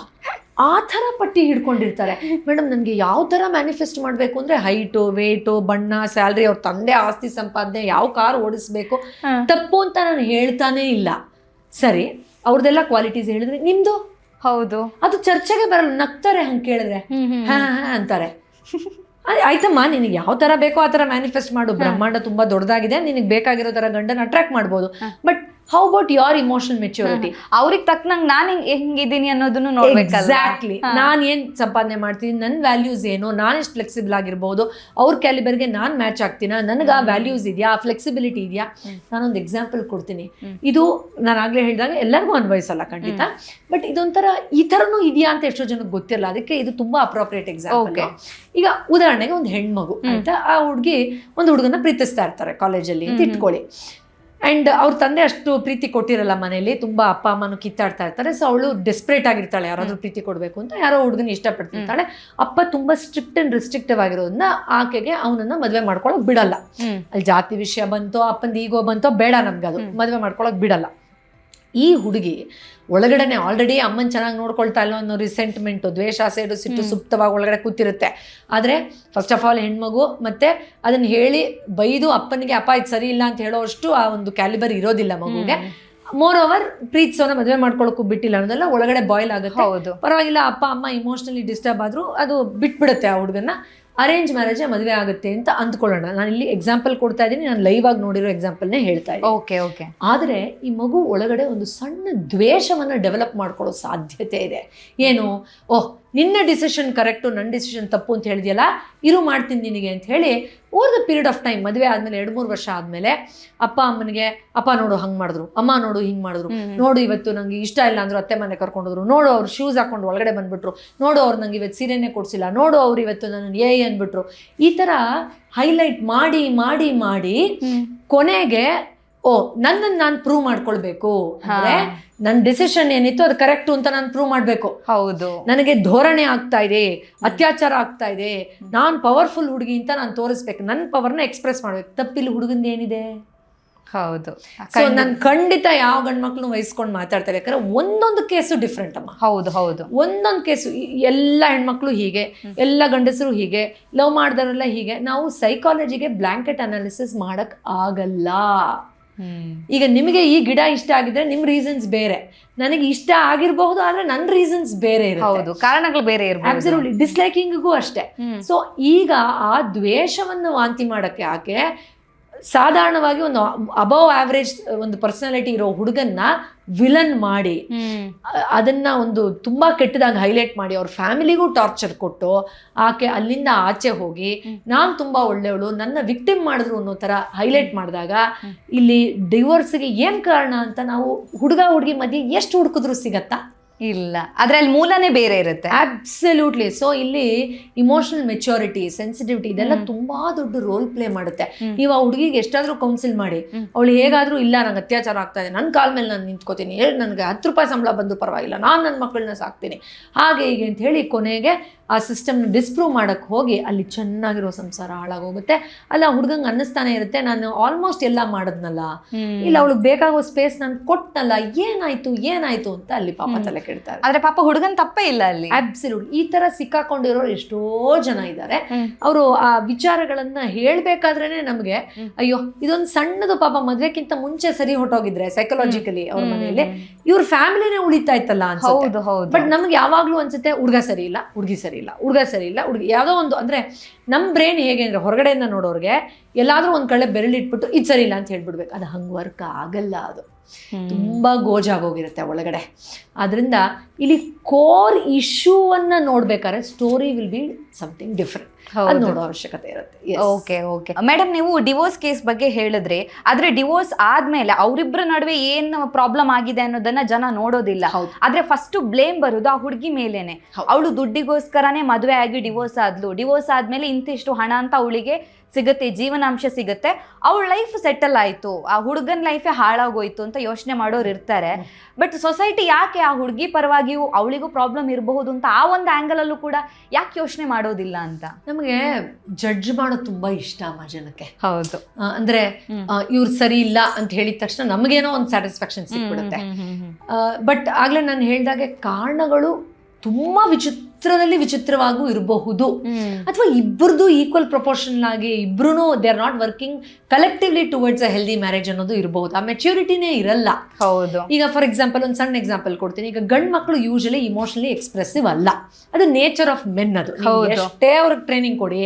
ಆ ಥರ ಪಟ್ಟಿ ಹಿಡ್ಕೊಂಡಿರ್ತಾರೆ. ಮೇಡಮ್ ನನಗೆ ಯಾವ ಥರ ಮ್ಯಾನಿಫೆಸ್ಟ್ ಮಾಡಬೇಕು ಅಂದರೆ ಹೈಟು ವೇಟು ಬಣ್ಣ ಸ್ಯಾಲ್ರಿ ಅವ್ರ ತಂದೆ ಆಸ್ತಿ ಸಂಪಾದನೆ ಯಾವ ಕಾರ್ ಓಡಿಸ್ಬೇಕು ತಪ್ಪು ಅಂತ ನಾನು ಹೇಳ್ತಾನೇ ಇಲ್ಲ. ಸರಿ ಅವ್ರದ್ದೆಲ್ಲ ಕ್ವಾಲಿಟೀಸ್ ಹೇಳಿದ್ರೆ ನಿಮ್ದು? ಹೌದು. ಅದು ಚರ್ಚೆಗೆ ಬರಲ್ಲ ನಗ್ತಾರೆ ಹಂಗೆ ಕೇಳಿದ್ರೆ. ಹಾ ಹಾ ಅಂತಾರೆ. ಅದೇ ಆಯ್ತಮ್ಮ ನಿನಗೆ ಯಾವ ಥರ ಬೇಕೋ ಆ ಥರ ಮ್ಯಾನಿಫೆಸ್ಟ್ ಮಾಡು. ಬ್ರಹ್ಮಾಂಡ ತುಂಬಾ ದೊಡ್ಡದಾಗಿದೆ ನಿನಗೆ ಬೇಕಾಗಿರೋ ಥರ ಗಂಡನ ಅಟ್ರಾಕ್ಟ್ ಮಾಡ್ಬೋದು. But how about your emotion maturity ಅವ್ರಿಗೆ ತಕ್ಕನಂಗೆ ನಾನು ಹೆಂಗ್ ಹೆಂಗಿದ್ದೀನಿ ಅನ್ನೋದನ್ನು ನೋಡ್ಬೇಕು ಎಕ್ಸಾಕ್ಟ್ಲಿ ನಾನು ಏನು ಸಂಪಾದನೆ ಮಾಡ್ತೀನಿ ನನ್ನ ವ್ಯಾಲ್ಯೂಸ್ ಏನು ನಾನು ಎಷ್ಟು ಫ್ಲೆಕ್ಸಿಬಲ್ ಆಗಿರ್ಬೋದು ಅವ್ರ ಕ್ಯಾಲಿಬರ್ಗೆ ನಾನು ಮ್ಯಾಚ್ ಆಗ್ತೀನ? ನನಗೆ ಆ ವ್ಯಾಲ್ಯೂಸ್ ಇದೆಯಾ? ಫ್ಲೆಕ್ಸಿಬಿಲಿಟಿ ಇದೆಯಾ? ನಾನೊಂದು ಎಕ್ಸಾಂಪಲ್ ಕೊಡ್ತೀನಿ. ಇದು ನಾನು ಆಗಲೇ ಹೇಳಿದಾಗ ಎಲ್ಲರಿಗೂ ಅನ್ವಯಿಸಲ್ಲ ಖಂಡಿತ. ಬಟ್ ಇದೊಂಥರ ಈ ಥರನೂ ಇದೆಯಾ ಅಂತ ಎಷ್ಟೋ ಜನಕ್ಕೆ ಗೊತ್ತಿರಲ್ಲ. ಅದಕ್ಕೆ ಇದು ತುಂಬಾ ಅಪ್ರೋಪ್ರಿಯೇಟ್ ಎಕ್ಸಾಂಪಲ್. ಈಗ ಉದಾಹರಣೆಗೆ ಒಂದು ಹೆಣ್ಮಗು ಅಂತ ಆ ಹುಡುಗಿ ಒಂದು ಹುಡುಗನ ಪ್ರೀತಿಸ್ತಾ ಇರ್ತಾರೆ ಕಾಲೇಜಲ್ಲಿ ಅಂತ ಇಟ್ಕೊಳ್ಳಿ. ಅಂಡ್ ಅವ್ರ ತಂದೆ ಅಷ್ಟು ಪ್ರೀತಿ ಕೊಟ್ಟಿರಲ್ಲ ಮನೇಲಿ ತುಂಬಾ ಅಪ್ಪ ಅಮ್ಮನ ಕಿತ್ತಾಡ್ತಾ ಇರ್ತಾರೆ. ಸೊ ಅವಳು ಡೆಸ್ಪ್ರೇಟ್ ಆಗಿರ್ತಾಳೆ ಯಾರಾದ್ರೂ ಪ್ರೀತಿ ಕೊಡಬೇಕು ಅಂತ ಯಾರೋ ಹುಡುಗನ ಇಷ್ಟಪಡ್ತಿರ್ತಾಳೆ. ಅಪ್ಪ ತುಂಬಾ ಸ್ಟ್ರಿಕ್ಟ್ ಅಂಡ್ ರಿಸ್ಟ್ರಿಕ್ಟಿವ್ ಆಗಿರೋದ್ರಿಂದ ಆಕೆಗೆ ಅವನನ್ನ ಮದುವೆ ಮಾಡ್ಕೊಳಕ್ ಬಿಡಲ್ಲ. ಅಲ್ಲಿ ಜಾತಿ ವಿಷಯ ಬಂತೋ ಅಪ್ಪಂದು ಈಗೋ ಬಂತೋ ಬೇಡ ನಮ್ಗೆ ಅದು ಮದುವೆ ಮಾಡ್ಕೊಳಕ್ ಬಿಡಲ್ಲ. ಈ ಹುಡುಗಿ ಒಳಗಡೆನೆ ಆಲ್ರೆಡಿ ಅಮ್ಮನ್ ಚೆನ್ನಾಗಿ ನೋಡ್ಕೊಳ್ತಾ ಇಲ್ಲ ಅನ್ನೋ ರಿಸೆಂಟ್ಮೆಂಟು ದ್ವೇಷ ಸೇಡು ಸಿಟ್ಟು ಸುಪ್ತವಾಗಿ ಒಳಗಡೆ ಕೂತಿರುತ್ತೆ. ಆದರೆ ಫಸ್ಟ್ ಆಫ್ ಆಲ್ ಹೆಣ್ಮಗು ಮತ್ತೆ ಅದನ್ನ ಹೇಳಿ ಬೈದು ಅಪ್ಪನಿಗೆ ಅಪ್ಪ ಇದು ಸರಿ ಇಲ್ಲ ಅಂತ ಹೇಳೋಷ್ಟು ಆ ಒಂದು ಕ್ಯಾಲಿಬರ್ ಇರೋದಿಲ್ಲ ಮಗುಗೆ. ಮೋರ್ ಓವರ್ ಪ್ರೀತಿಸೋನ ಮದುವೆ ಮಾಡ್ಕೊಳಕ್ಕೂ ಬಿಟ್ಟಿಲ್ಲ ಅನ್ನೋದೆಲ್ಲ ಒಳಗಡೆ ಬಾಯ್ಲ್ ಆಗುತ್ತೆ. ಹೌದು. ಪರವಾಗಿಲ್ಲ ಅಪ್ಪ ಅಮ್ಮ ಇಮೋಷನಲಿ ಡಿಸ್ಟರ್ಬ್ ಆದರೂ ಅದು ಬಿಟ್ಬಿಡುತ್ತೆ ಆ ಹುಡುಗನ ಅರೇಂಜ್ ಮ್ಯಾರೇಜೇ ಮದುವೆ ಆಗುತ್ತೆ ಅಂತ ಅಂದ್ಕೊಳ್ಳೋಣ. ನಾನು ಇಲ್ಲಿ ಎಕ್ಸಾಂಪಲ್ ಕೊಡ್ತಾ ಇದ್ದೀನಿ. ನಾನು ಲೈವ್ ಆಗಿ ನೋಡಿರೋ ಎಕ್ಸಾಂಪಲ್ನೇ ಹೇಳ್ತಾ ಇದ್ದೀನಿ. ಓಕೆ ಓಕೆ ಆದರೆ ಈ ಮಗು ಒಳಗಡೆ ಒಂದು ಸಣ್ಣ ದ್ವೇಷವನ್ನು ಡೆವಲಪ್ ಮಾಡ್ಕೊಳ್ಳೋ ಸಾಧ್ಯತೆ ಇದೆ. ಏನು? ಓಹ್ ನಿನ್ನ ಡಿಸಿಷನ್ ಕರೆಕ್ಟು ನನ್ನ ಡಿಸಿಷನ್ ತಪ್ಪು ಅಂತ ಹೇಳಿದೆಯಲ್ಲ? ಇರು ಮಾಡ್ತೀನಿ ನಿನಗೆ ಅಂತ ಹೇಳಿ over the period of time ಮದುವೆ ಆದ್ಮೇಲೆ ಎರಡು ಮೂರು ವರ್ಷ ಆದ್ಮೇಲೆ ಅಪ್ಪ ಅಮ್ಮನಿಗೆ ಅಪ್ಪ ನೋಡು ಹಂಗೆ ಮಾಡಿದ್ರು ಅಮ್ಮ ನೋಡು ಹಿಂಗೆ ಮಾಡಿದ್ರು ನೋಡು ಇವತ್ತು ನಂಗೆ ಇಷ್ಟ ಇಲ್ಲ ಅಂದ್ರು ಅತ್ತೆ ಮನೆ ಕರ್ಕೊಂಡೋದ್ರು ನೋಡು ಅವ್ರು ಶೂಸ್ ಹಾಕೊಂಡು ಒಳಗಡೆ ಬಂದ್ಬಿಟ್ರು ನೋಡು ಅವ್ರು ನಂಗೆ ಇವತ್ತು ಸೀರೆನೇ ಕೊಡಿಸಿಲ್ಲ ನೋಡು ಅವ್ರು ಇವತ್ತು ನನ್ನ ಏ ಅಂದ್ಬಿಟ್ರು. ಈ ಥರ ಹೈಲೈಟ್ ಮಾಡಿ ಮಾಡಿ ಮಾಡಿ ಕೊನೆಗೆ ಓ ನನ್ನನ್ನು ನಾನು ಪ್ರೂವ್ ಮಾಡ್ಕೊಳ್ಬೇಕು. ಅಂದ್ರೆ ನನ್ನ ಡಿಸಿಷನ್ ಏನಿತ್ತು ಅದು ಕರೆಕ್ಟ್ ಅಂತ ನಾನು ಪ್ರೂವ್ ಮಾಡಬೇಕು. ಹೌದು. ನನಗೆ ಧೋರಣೆ ಆಗ್ತಾ ಇದೆ ಅತ್ಯಾಚಾರ ಆಗ್ತಾ ಇದೆ ನಾನು ಪವರ್ಫುಲ್ ಹುಡುಗಿ ಅಂತ ನಾನು ತೋರಿಸ್ಬೇಕು. ನನ್ನ ಪವರ್ನ ಎಕ್ಸ್ಪ್ರೆಸ್ ಮಾಡ್ಬೇಕು. ತಪ್ಪಿಲ್ಲಿ ಹುಡುಗಂದು ಏನಿದೆ? ಹೌದು. ಸೊ ನಾನು ಖಂಡಿತ ಯಾವ ಗಂಡ್ಮಕ್ಳು ವಹಿಸ್ಕೊಂಡು ಮಾತಾಡ್ತಾರೆ ಯಾಕಂದ್ರೆ ಒಂದೊಂದು ಕೇಸು ಡಿಫ್ರೆಂಟ್ ಅಮ್ಮ. ಹೌದು ಹೌದು. ಒಂದೊಂದು ಕೇಸು ಎಲ್ಲ ಹೆಣ್ಮಕ್ಳು ಹೀಗೆ ಎಲ್ಲ ಗಂಡಸರು ಹೀಗೆ ಲವ್ ಮಾಡಿದವರೆಲ್ಲ ಹೀಗೆ. ನಾವು ಸೈಕಾಲಜಿಗೆ ಬ್ಲಾಂಕೆಟ್ ಅನಾಲಿಸಿಸ್ ಮಾಡಕ್ ಆಗಲ್ಲ. ಈಗ ನಿಮಗೆ ಈ ಗಿಡ ಇಷ್ಟ ಆಗಿದ್ರೆ ನಿಮ್ ರೀಸನ್ಸ್ ಬೇರೆ. ನನಗೆ ಇಷ್ಟ ಆಗಿರಬಹುದು ಆದ್ರೆ ನನ್ನ ರೀಸನ್ಸ್ ಬೇರೆ ಹೌದು ಕಾರಣಗಳು ಬೇರೆ ಇರಬಹುದು ಅಬ್ಸಲ್ಯೂಟ್ಲಿ ಡಿಸ್ಲೈಕಿಂಗಿಗೂ ಅಷ್ಟೇ. ಸೊ ಈಗ ಆ ದ್ವೇಷವನ್ನು ವಾಂತಿ ಮಾಡಕ್ಕೆ ಆಕೆ ಸಾಧಾರಣವಾಗಿ ಒಂದು ಅಬವ್ ಆವರೇಜ್ ಒಂದು ಪರ್ಸನಾಲಿಟಿ ಇರೋ ಹುಡುಗನ್ನ ವಿಲನ್ ಮಾಡಿ ಅದನ್ನ ಒಂದು ತುಂಬಾ ಕೆಟ್ಟದಾಗಿ ಹೈಲೈಟ್ ಮಾಡಿ ಅವ್ರ ಫ್ಯಾಮಿಲಿಗೂ ಟಾರ್ಚರ್ ಕೊಟ್ಟು ಆಕೆ ಅಲ್ಲಿಂದ ಆಚೆ ಹೋಗಿ ನಾನ್ ತುಂಬಾ ಒಳ್ಳೆಯವಳು ನನ್ನ ವಿಕ್ಟಿಮ್ ಮಾಡಿದ್ರು ಅನ್ನೋ ತರ ಹೈಲೈಟ್ ಮಾಡಿದಾಗ ಇಲ್ಲಿ ಡಿವೋರ್ಸ್ಗೆ ಏನ್ ಕಾರಣ ಅಂತ ನಾವು ಹುಡುಗ ಹುಡುಗಿ ಮಧ್ಯೆ ಎಷ್ಟು ಹುಡುಕಿದ್ರು ಸಿಗತ್ತಾ? ಇಲ್ಲ. ಅದ್ರಲ್ಲಿ ಅಲ್ಲಿ ಮೂಲನೇ ಬೇರೆ ಇರುತ್ತೆ. ಅಬ್ಸಲ್ಯೂಟ್ಲಿ ಸೊ ಇಲ್ಲಿ ಇಮೋಷನಲ್ ಮೆಚುರಿಟಿ ಸೆನ್ಸಿಟಿವಿಟಿ ಇದೆಲ್ಲ ತುಂಬಾ ದೊಡ್ಡ ರೋಲ್ ಪ್ಲೇ ಮಾಡುತ್ತೆ. ನೀವು ಆ ಹುಡುಗಿಗೆ ಎಷ್ಟಾದ್ರೂ ಕೌನ್ಸಿಲ್ ಮಾಡಿ. ಅವಳು ಹೇಗಾದ್ರೂ ಇಲ್ಲ ನಂಗೆ ಅತ್ಯಾಚಾರ ಆಗ್ತಾ ಇದೆ ನನ್ನ ಕಾಲ್ ಮೇಲೆ ನಾನು ನಿಂತ್ಕೋತೀನಿ ಹೇಳಿ ನನಗೆ ಹತ್ತು ರೂಪಾಯಿ ಸಂಬಳ ಬಂದು ಪರವಾಗಿಲ್ಲ ನಾನು ನನ್ನ ಮಕ್ಕಳನ್ನ ಸಾಕ್ತೀನಿ. ಹಾಗೆ ಹೀಗೆ ಅಂತ ಹೇಳಿ ಕೊನೆಗೆ ಆ ಸಿಸ್ಟಮ್ನ ಡಿಸ್ಪ್ರೂವ್ ಮಾಡೋಕ್ಕೆ ಹೋಗಿ ಅಲ್ಲಿ ಚೆನ್ನಾಗಿರೋ ಸಂಸಾರ ಹಾಳಾಗೋಗುತ್ತೆ. ಅಲ್ಲ ಹುಡುಗಂಗೆ ಅನ್ನಿಸ್ತಾನೆ ಇರುತ್ತೆ ನಾನು ಆಲ್ಮೋಸ್ಟ್ ಎಲ್ಲ ಮಾಡಿದ್ನಲ್ಲ. ಇಲ್ಲ ಅವಳಿಗೆ ಬೇಕಾಗೋ ಸ್ಪೇಸ್ ನಾನು ಕೊಟ್ಟನಲ್ಲ ಏನಾಯ್ತು ಏನಾಯ್ತು ಅಂತ ಅಲ್ಲಿ ಪಾಪ. ತಲೆ ಕೆಡ್ತಾರೆ. ಆದ್ರೆ ಪಾಪ ಹುಡುಗನ್ ತಪ್ಪೇ ಇಲ್ಲ ಅಲ್ಲಿ. ಅಬ್ಸಲ್ಯೂಟ್ ಈ ತರ ಸಿಕ್ಕಾಕೊಂಡಿರೋರು ಎಷ್ಟೋ ಜನ ಇದ್ದಾರೆ. ಅವರು ಆ ವಿಚಾರಗಳನ್ನ ಹೇಳ್ಬೇಕಾದ್ರೇನೆ ನಮ್ಗೆ ಅಯ್ಯೋ ಇದೊಂದು ಸಣ್ಣದು ಪಾಪ ಮದ್ವೆಕ್ಕಿಂತ ಮುಂಚೆ ಸರಿ ಹೊಟ್ಟೋಗಿದ್ರೆ ಸೈಕಲಾಜಿಕಲಿ ಅವ್ರ. ಮನೆಯಲ್ಲಿ ಇವ್ರ ಫ್ಯಾಮಿಲಿನೇ ಉಳಿತಾ ಇತ್ತಲ್ಲ ಅನ್ಸುತ್ತೆ. ಹೌದು ಹೌದು. ಬಟ್ ನಮ್ಗೆ ಯಾವಾಗ್ಲೂ ಅನ್ಸುತ್ತೆ ಹುಡುಗ ಸರಿ ಇಲ್ಲ ಹುಡುಗಿ ಸರಿ ಇಲ್ಲ ಹುಡುಗ ಸರಿ ಇಲ್ಲ ಹುಡುಗ ಯಾವುದೋ ಒಂದು ಅಂದ್ರೆ ನಮ್ಮ ಬ್ರೈನ್ ಹೇಗೆ ಅಂದ್ರೆ ಹೊರಗಡೆಯಿಂದ ನೋಡೋರಿಗೆ ಎಲ್ಲಾದರೂ ಒಂದು ಕಡೆ ಬೆರಳಿಟ್ಬಿಟ್ಟು ಇದು ಸರಿ ಇಲ್ಲ ಅಂತ ಹೇಳ್ಬಿಡ್ಬೇಕು. ಅದು ಹಂಗೆ ವರ್ಕ್ ಆಗಲ್ಲ ಅದು. ತುಂಬ ಗೋಜಾಗೋಗಿರುತ್ತೆ ಒಳಗಡೆ. ಆದ್ದರಿಂದ ಇಲ್ಲಿ ಕೋರ್ ಇಶ್ಯೂವನ್ನು ನೋಡಬೇಕಾದ್ರೆ story will be something different ಅದು ನೋಡೋ ಅವಶ್ಯಕತೆ ಇರುತ್ತೆ. ಓಕೆ ಓಕೆ ಮೇಡಮ್ ನೀವು ಡಿವೋರ್ಸ್ ಕೇಸ್ ಬಗ್ಗೆ ಹೇಳಿದ್ರೆ ಆದ್ರೆ ಡಿವೋರ್ಸ್ ಆದ್ಮೇಲೆ ಅವರಿಬ್ಬರ ನಡುವೆ ಏನು ಪ್ರಾಬ್ಲಮ್ ಆಗಿದೆ ಅನ್ನೋದನ್ನ ಜನ ನೋಡೋದಿಲ್ಲ. ಆದ್ರೆ ಫಸ್ಟ್ ಬ್ಲೇಮ್ ಬರೋದು ಆ ಹುಡುಗಿ ಮೇಲೇನೆ. ಅವಳು ದುಡ್ಡಿಗೋಸ್ಕರನೇ ಮದುವೆ ಆಗಿ ಡಿವೋರ್ಸ್ ಆದ್ಲು. ಡಿವೋರ್ಸ್ ಆದ್ಮೇಲೆ ಇಂತಿಷ್ಟು ಹಣ ಅಂತ ಅವಳಿಗೆ ಸಿಗುತ್ತೆ ಜೀವನಾಂಶ ಸಿಗುತ್ತೆ. ಅವಳ ಲೈಫ್ ಸೆಟಲ್ ಆಯಿತು. ಆ ಹುಡುಗನ ಲೈಫೇ ಹಾಳಾಗೋಯ್ತು ಅಂತ ಯೋಚನೆ ಮಾಡೋರು ಇರ್ತಾರೆ. ಬಟ್ ಸೊಸೈಟಿ ಯಾಕೆ ಆ ಹುಡುಗಿ ಪರವಾಗಿಯೂ ಅವಳಿಗೂ ಪ್ರಾಬ್ಲಮ್ ಇರಬಹುದು ಅಂತ ಆ ಒಂದು ಆಂಗಲ್ ಅಲ್ಲೂ ಕೂಡ ಯಾಕೆ ಯೋಚನೆ ಮಾಡೋದಿಲ್ಲ ಅಂತ? ನಮಗೆ ಜಡ್ಜ್ ಮಾಡೋದು ತುಂಬಾ ಇಷ್ಟ ಅಮ್ಮ ಜನಕ್ಕೆ. ಹೌದು. ಅಂದ್ರೆ. ಇವ್ರು ಸರಿ ಇಲ್ಲ ಅಂತ ಹೇಳಿದ ತಕ್ಷಣ ನಮಗೇನೋ ಒಂದು ಸ್ಯಾಟಿಸ್ಫ್ಯಾಕ್ಷನ್ ಸಿಕ್ಬಿಡುತ್ತೆ. ಬಟ್ ಆಗ್ಲೇ ನಾನು ಹೇಳಿದಾಗೆ ಕಾರಣಗಳು ತುಂಬಾ ವಿಚಿತ್ರದಲ್ಲಿ ವಿಚಿತ್ರವಾಗೂ ಇರಬಹುದು. ಅಥವಾ ಇಬ್ಬರದು ಈಕ್ವಲ್ ಪ್ರಪೋರ್ಷನ್ ಆಗಿ ಇಬ್ರು they are not working collectively towards a healthy marriage ಅನ್ನೋದು ಇರಬಹುದು. ಆ ಮೆಚ್ಯೂರಿಟಿನೇ ಇರಲ್ಲ. ಹೌದು. ಈಗ ಫಾರ್ ಎಕ್ಸಾಂಪಲ್ ಒಂದು ಸಣ್ಣ ಎಕ್ಸಾಂಪಲ್ ಕೊಡ್ತೀನಿ. ಈಗ ಗಂಡ್ ಮಕ್ಕಳು ಯೂಶಲಿ ಇಮೋಷನಲಿ ಎಕ್ಸ್ಪ್ರೆಸಿವ್ ಅಲ್ಲ. ಅದು ನೇಚರ್ ಆಫ್ ಮೆನ್ ಅದು. ಎಷ್ಟೇ ಅವ್ರಿಗೆ ಟ್ರೈನಿಂಗ್ ಕೊಡಿ.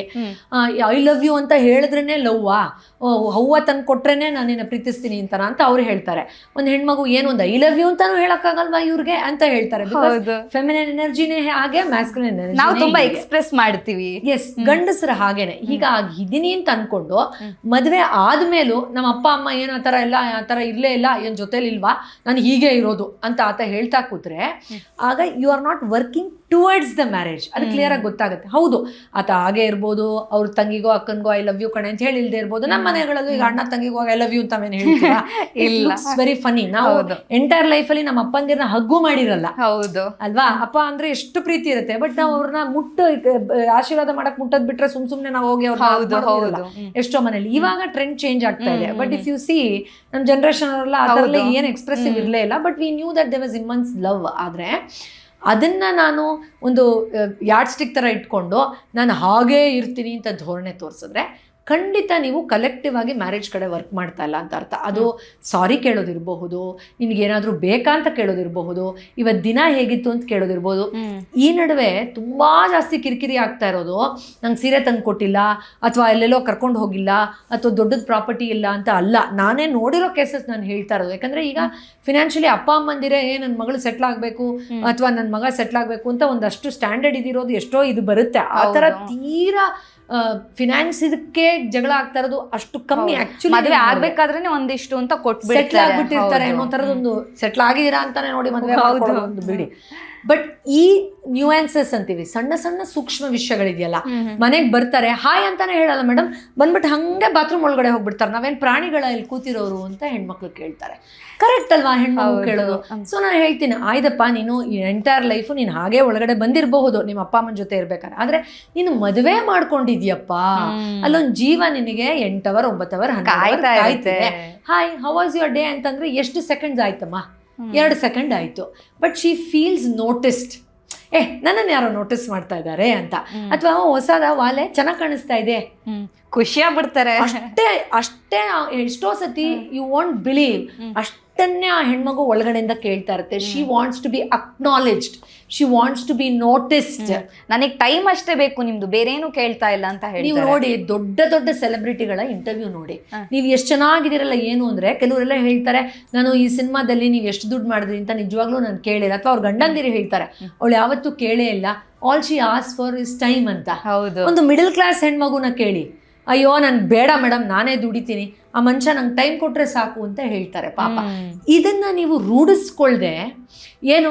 ಐ ಲವ್ ಯು ಅಂತ ಹೇಳಿದ್ರೇನೆ ಲವ್ವಾ? ಹವ್ವ ತಂದು ಕೊಟ್ರೇನೆ ನಾನು ನಿನ್ನ ಪ್ರೀತಿಸ್ತೀನಿ ಅಂತಾನ ಅಂತ ಅವ್ರು ಹೇಳ್ತಾರೆ. ಒಂದು ಹೆಣ್ಮಗು ಏನು ಒಂದು ಐ ಲವ್ ಯು ಅಂತಾನು ಹೇಳಕ್ಕಾಗಲ್ವಾ ಇವ್ರಿಗೆ ಅಂತ ಹೇಳ್ತಾರೆ. ಫೆಮಿನಿನ್ ಎನರ್ಜಿನೇ ಹಾಗೆ ಮ್ಯಾಸ್ಕುಲಿನ್ ನಾವು ತುಂಬಾ ಎಕ್ಸ್ಪ್ರೆಸ್ ಮಾಡ್ತೀವಿ. ಎಸ್ ಗಂಡಸರ ಹಾಗೇನೆ. ಈಗ ಇದೀನಿ ಅಂತ ಅನ್ಕೊಂಡು. ಮದ್ವೆ ಆದ್ಮೇಲೂ ನಮ್ಮ ಅಪ್ಪ ಅಮ್ಮ ಏನು ಆ ಥರ ಎಲ್ಲ ಆ ಥರ ಇರ್ಲೇ ಇಲ್ಲ ಏನ್ ಜೊತೆಲಿ ಇಲ್ವಾ ನಾನು ಹೀಗೆ ಇರೋದು ಅಂತ ಆತ ಹೇಳ್ತಾ ಕೂತ್ರೆ ಆಗ you are not working towards the marriage ಅದು ಕ್ಲಿಯರ್ ಆಗಿ ಗೊತ್ತಾಗುತ್ತೆ. ಹೌದು ಆತ ಹಾಗೆ ಇರ್ಬೋದು ಅವ್ರ ತಂಗಿಗೋ ಅಕ್ಕನ್ಗೋ ಐ ಲವ್ ಯು ಕಣೆ ಅಂತ ಹೇಳಿ ಇಲ್ದೇ ಇರ್ಬೋದು ನಮ್ಮ ಮನೆಗಳಲ್ಲೂ ಈಗ ಅಣ್ಣ ತಂಗಿಗೋ ಐ ಲವ್ ಯು ಅಂತ ಹೇಳ್ತೀರಾ? ಇಲ್ಲ. ವೆರಿ ಫನಿ ನಾವು ಎಂಟೈರ್ ಲೈಫ್ ಅಲ್ಲಿ ನಮ್ಮ ಅಪ್ಪಂದಿರನ್ನ ಹಗ್ಗು ಮಾಡಿರಲ್ಲ. ಹೌದು. ಅಲ್ವಾ? ಅಪ್ಪ ಅಂದ್ರೆ ಎಷ್ಟು ಪ್ರೀತಿ ಇರುತ್ತೆ. ಬಟ್ ನಾವು ಅವ್ರನ್ನ ಮುಟ್ಟ ಆಶೀರ್ವಾದ ಮಾಡಕ್ ಮುಟ್ಟದ್ ಬಿಟ್ರೆ ಸುಮ್ ಸುಮ್ನೆ ನಾವು ಹೋಗಿ ಅವ್ರ. ಎಷ್ಟೋ ಮನೇಲಿ. ಇವಾಗ ಟ್ರೆಂಡ್ ಚೇಂಜ್ ಆಗ್ತಾ ಇದೆ. ಬಟ್ ಇಫ್ ಯು ಸಿ ನಮ್ ಜನರೇಷನ್ ಅವರೆಲ್ಲ ಅದರಲ್ಲಿ ಏನ್ ಎಕ್ಸ್ಪ್ರೆಸಿವ್ ಇರ್ಲೇ ಇರಲೇ ಇಲ್ಲ. But we knew that they was immense love ಆದ್ರೆ ಅದನ್ನ ನಾನು ಒಂದು ಯಾರ್ಡ್ ಸ್ಟಿಕ್ ತರ ಇಟ್ಕೊಂಡು ನಾನು ಹಾಗೇ ಇರ್ತೀನಿ ಅಂತ ಧೋರಣೆ ತೋರಿಸಿದ್ರೆ ಖಂಡಿತ ನೀವು ಕಲೆಕ್ಟಿವ್ ಆಗಿ ಮ್ಯಾರೇಜ್ ಕಡೆ ವರ್ಕ್ ಮಾಡ್ತಾ ಇಲ್ಲ ಅಂತ ಅರ್ಥ. ಅದು ಸಾರಿ ಕೇಳೋದಿರಬಹುದು ನಿನಗೇನಾದರೂ ಬೇಕಾ ಅಂತ ಕೇಳೋದಿರಬಹುದು ಇವತ್ತು ದಿನ ಹೇಗಿತ್ತು ಅಂತ ಕೇಳೋದಿರ್ಬೋದು ಈ ನಡುವೆ ತುಂಬಾ ಜಾಸ್ತಿ ಕಿರಿಕಿರಿ ಆಗ್ತಾ ಇರೋದು ನಂಗೆ ಸೀರೆ ತಂದು ಕೊಟ್ಟಿಲ್ಲ ಅಥವಾ ಎಲ್ಲೆಲ್ಲೋ ಕರ್ಕೊಂಡು ಹೋಗಿಲ್ಲ ಅಥವಾ ದೊಡ್ಡದ ಪ್ರಾಪರ್ಟಿ ಇಲ್ಲ ಅಂತ ಅಲ್ಲ. ನಾನೇ ನೋಡಿರೋ ಕೇಸಸ್ ನಾನು ಹೇಳ್ತಾ ಇರೋದು. ಯಾಕಂದ್ರೆ ಈಗ ಫಿನಾನ್ಷಿಯಲಿ ಅಪ್ಪ ಅಮ್ಮಂದಿರೇ ಏ ನನ್ನ ಮಗಳು ಸೆಟ್ಲ್ ಆಗಬೇಕು. ಅಥವಾ ನನ್ನ ಮಗ ಸೆಟ್ಲ್ ಆಗಬೇಕು ಅಂತ ಒಂದಷ್ಟು ಸ್ಟ್ಯಾಂಡರ್ಡ್ ಇದಿರೋದು ಎಷ್ಟೋ ಇದು ಬರುತ್ತೆ. ಆ ಥರ ತೀರಾ ಫಿನಾನ್ಸ್ ಇದಕ್ಕೆ ಜಗಳ ಆಗ್ತಾ ಇರೋದು ಅಷ್ಟು ಕಮ್ಮಿ. ಆಕ್ಚುಲಿ ಮದುವೆ ಆಗ್ಬೇಕಾದ್ರೆ ಒಂದಿಷ್ಟು ಅಂತ ಸೆಟ್ಲ್ ಕೊಟ್ಬಿಡ್ತಾರೆ. ಆಗ್ಬಿಟ್ಟಿರ್ತಾರೆ ಅನ್ನೋ ತರದೊಂದು ಸೆಟ್ಲ್ ಆಗಿದ್ದೀರಾ ಅಂತಾನೆ ನೋಡಿ ಮದುವೆ ಬಿಡಿ. ಬಟ್ ಈ ನ್ಯೂಯಾನ್ಸಸ್ ಅಂತೀವಿ ಸಣ್ಣ ಸಣ್ಣ ಸೂಕ್ಷ್ಮ ವಿಷಯಗಳಿದೆಯಲ್ಲ. ಮನೆಗೆ ಬರ್ತಾರೆ ಹಾಯ್ ಅಂತಾನೆ ಹೇಳಲ್ಲ ಮೇಡಮ್ ಬಂದ್ಬಿಟ್ಟು ಹಂಗೆ ಬಾತ್ರೂಮ್ ಒಳಗಡೆ ಹೋಗ್ಬಿಡ್ತಾರೆ. ನಾವೇನು ಪ್ರಾಣಿಗಳ ಇಲ್ಲಿ ಕೂತಿರೋರು ಅಂತ ಹೆಣ್ಮಕ್ಳು ಕೇಳ್ತಾರೆ. ಕರೆಕ್ಟ್ ಅಲ್ವಾ ಹೆಣ್ಮಕ್ಳು. ಕೇಳೋದು? ಸೊ ನಾನು ಹೇಳ್ತೀನಿ ಆಯ್ದಪ್ಪ ನೀನು ಈ ಎಂಟೈರ್ ಲೈಫು ನೀನು ಹಾಗೆ ಒಳಗಡೆ ಬಂದಿರಬಹುದು. ನಿಮ್ಮ ಅಪ್ಪ ಅಮ್ಮನ ಜೊತೆ ಇರ್ಬೇಕಾದ್ರೆ. ಆದ್ರೆ ನೀನು ಮದುವೆ ಮಾಡ್ಕೊಂಡಿದ್ಯಪ್ಪ. ಅಲ್ಲೊಂದು ಜೀವ ನಿನಗೆ ಎಂಟು ಅವರ್ ಒಂಬತ್ತು hour hi how was your day ಅಂತಂದ್ರೆ ಎಷ್ಟು ಸೆಕೆಂಡ್ಸ್ ಆಯ್ತಮ್ಮ. ಎರಡು ಸೆಕೆಂಡ್ ಆಯ್ತು. ಬಟ್ ಶಿ ಫೀಲ್ಸ್ ನೋಟಿಸ್ಡ್ ಏ ನನ್ನನ್ನು ಯಾರೋ ನೋಟಿಸ್ ಮಾಡ್ತಾ ಇದ್ದಾರೆ ಅಂತ. ಅಥವಾ ಹೊಸದ ವಾಲೆ ಚೆನ್ನಾಗಿ ಕಾಣಿಸ್ತಾ ಇದೆ. ಖುಷಿಯಾಗ್ಬಿಡ್ತಾರೆ ಅಷ್ಟೇ ಅಷ್ಟೇ ಎಷ್ಟೋ ಸತಿ ಯು ವಾಂಟ್ ಬಿಲೀವ್ ಅಷ್ಟನ್ನೇ ಆ ಹೆಣ್ಮಗು ಒಳಗಡೆಯಿಂದ ಕೇಳ್ತಾ ಇರುತ್ತೆ. She wants to be acknowledged she wants to be noticed ನನಗೆ ಟೈಮ್ ಅಷ್ಟೇ ಬೇಕು ನಿಮ್ದು. ಬೇರೇನು ಕೇಳ್ತಾ ಇಲ್ಲ ಅಂತ ನೀವು ನೋಡಿ ದೊಡ್ಡ ದೊಡ್ಡ ಸೆಲೆಬ್ರಿಟಿಗಳ ಇಂಟರ್ವ್ಯೂ ನೋಡಿ. ನೀವು ಎಷ್ಟು ಚೆನ್ನಾಗಿದ್ದೀರಲ್ಲ ಏನು ಅಂದ್ರೆ ಕೆಲವರೆಲ್ಲ ಹೇಳ್ತಾರೆ ನಾನು ಈ ಸಿನಿಮಾದಲ್ಲಿ ನೀವು ಎಷ್ಟು ದುಡ್ಡು ಮಾಡಿದ್ರಿ ಅಂತ ನಿಜವಾಗ್ಲೂ ನಾನು ಕೇಳಿಲ್ಲ. ಅಥವಾ ಅವ್ರ ಗಂಡಂದಿರಿ ಹೇಳ್ತಾರೆ ಅವಳು ಯಾವತ್ತೂ ಕೇಳೇ ಇಲ್ಲ. ಆಲ್ ಶಿ ಆಸ್ ಫಾರ್ ಇಸ್ ಟೈಮ್ ಅಂತ. ಹೌದು. ಒಂದು ಮಿಡಲ್ ಕ್ಲಾಸ್ ಹೆಣ್ಮಗುನ ಕೇಳಿ. ಅಯ್ಯೋ ನನ್ ಬೇಡ ಮೇಡಮ್ ನಾನೇ ದುಡಿತೀನಿ. ಆ ಮನುಷ್ಯ ನಂಗೆ ಟೈಮ್ ಕೊಟ್ರೆ ಸಾಕು ಅಂತ ಹೇಳ್ತಾರೆ ಪಾಪ. ಇದನ್ನ ನೀವು ರೂಢಿಸ್ಕೊಳ್ದೆ ಏನು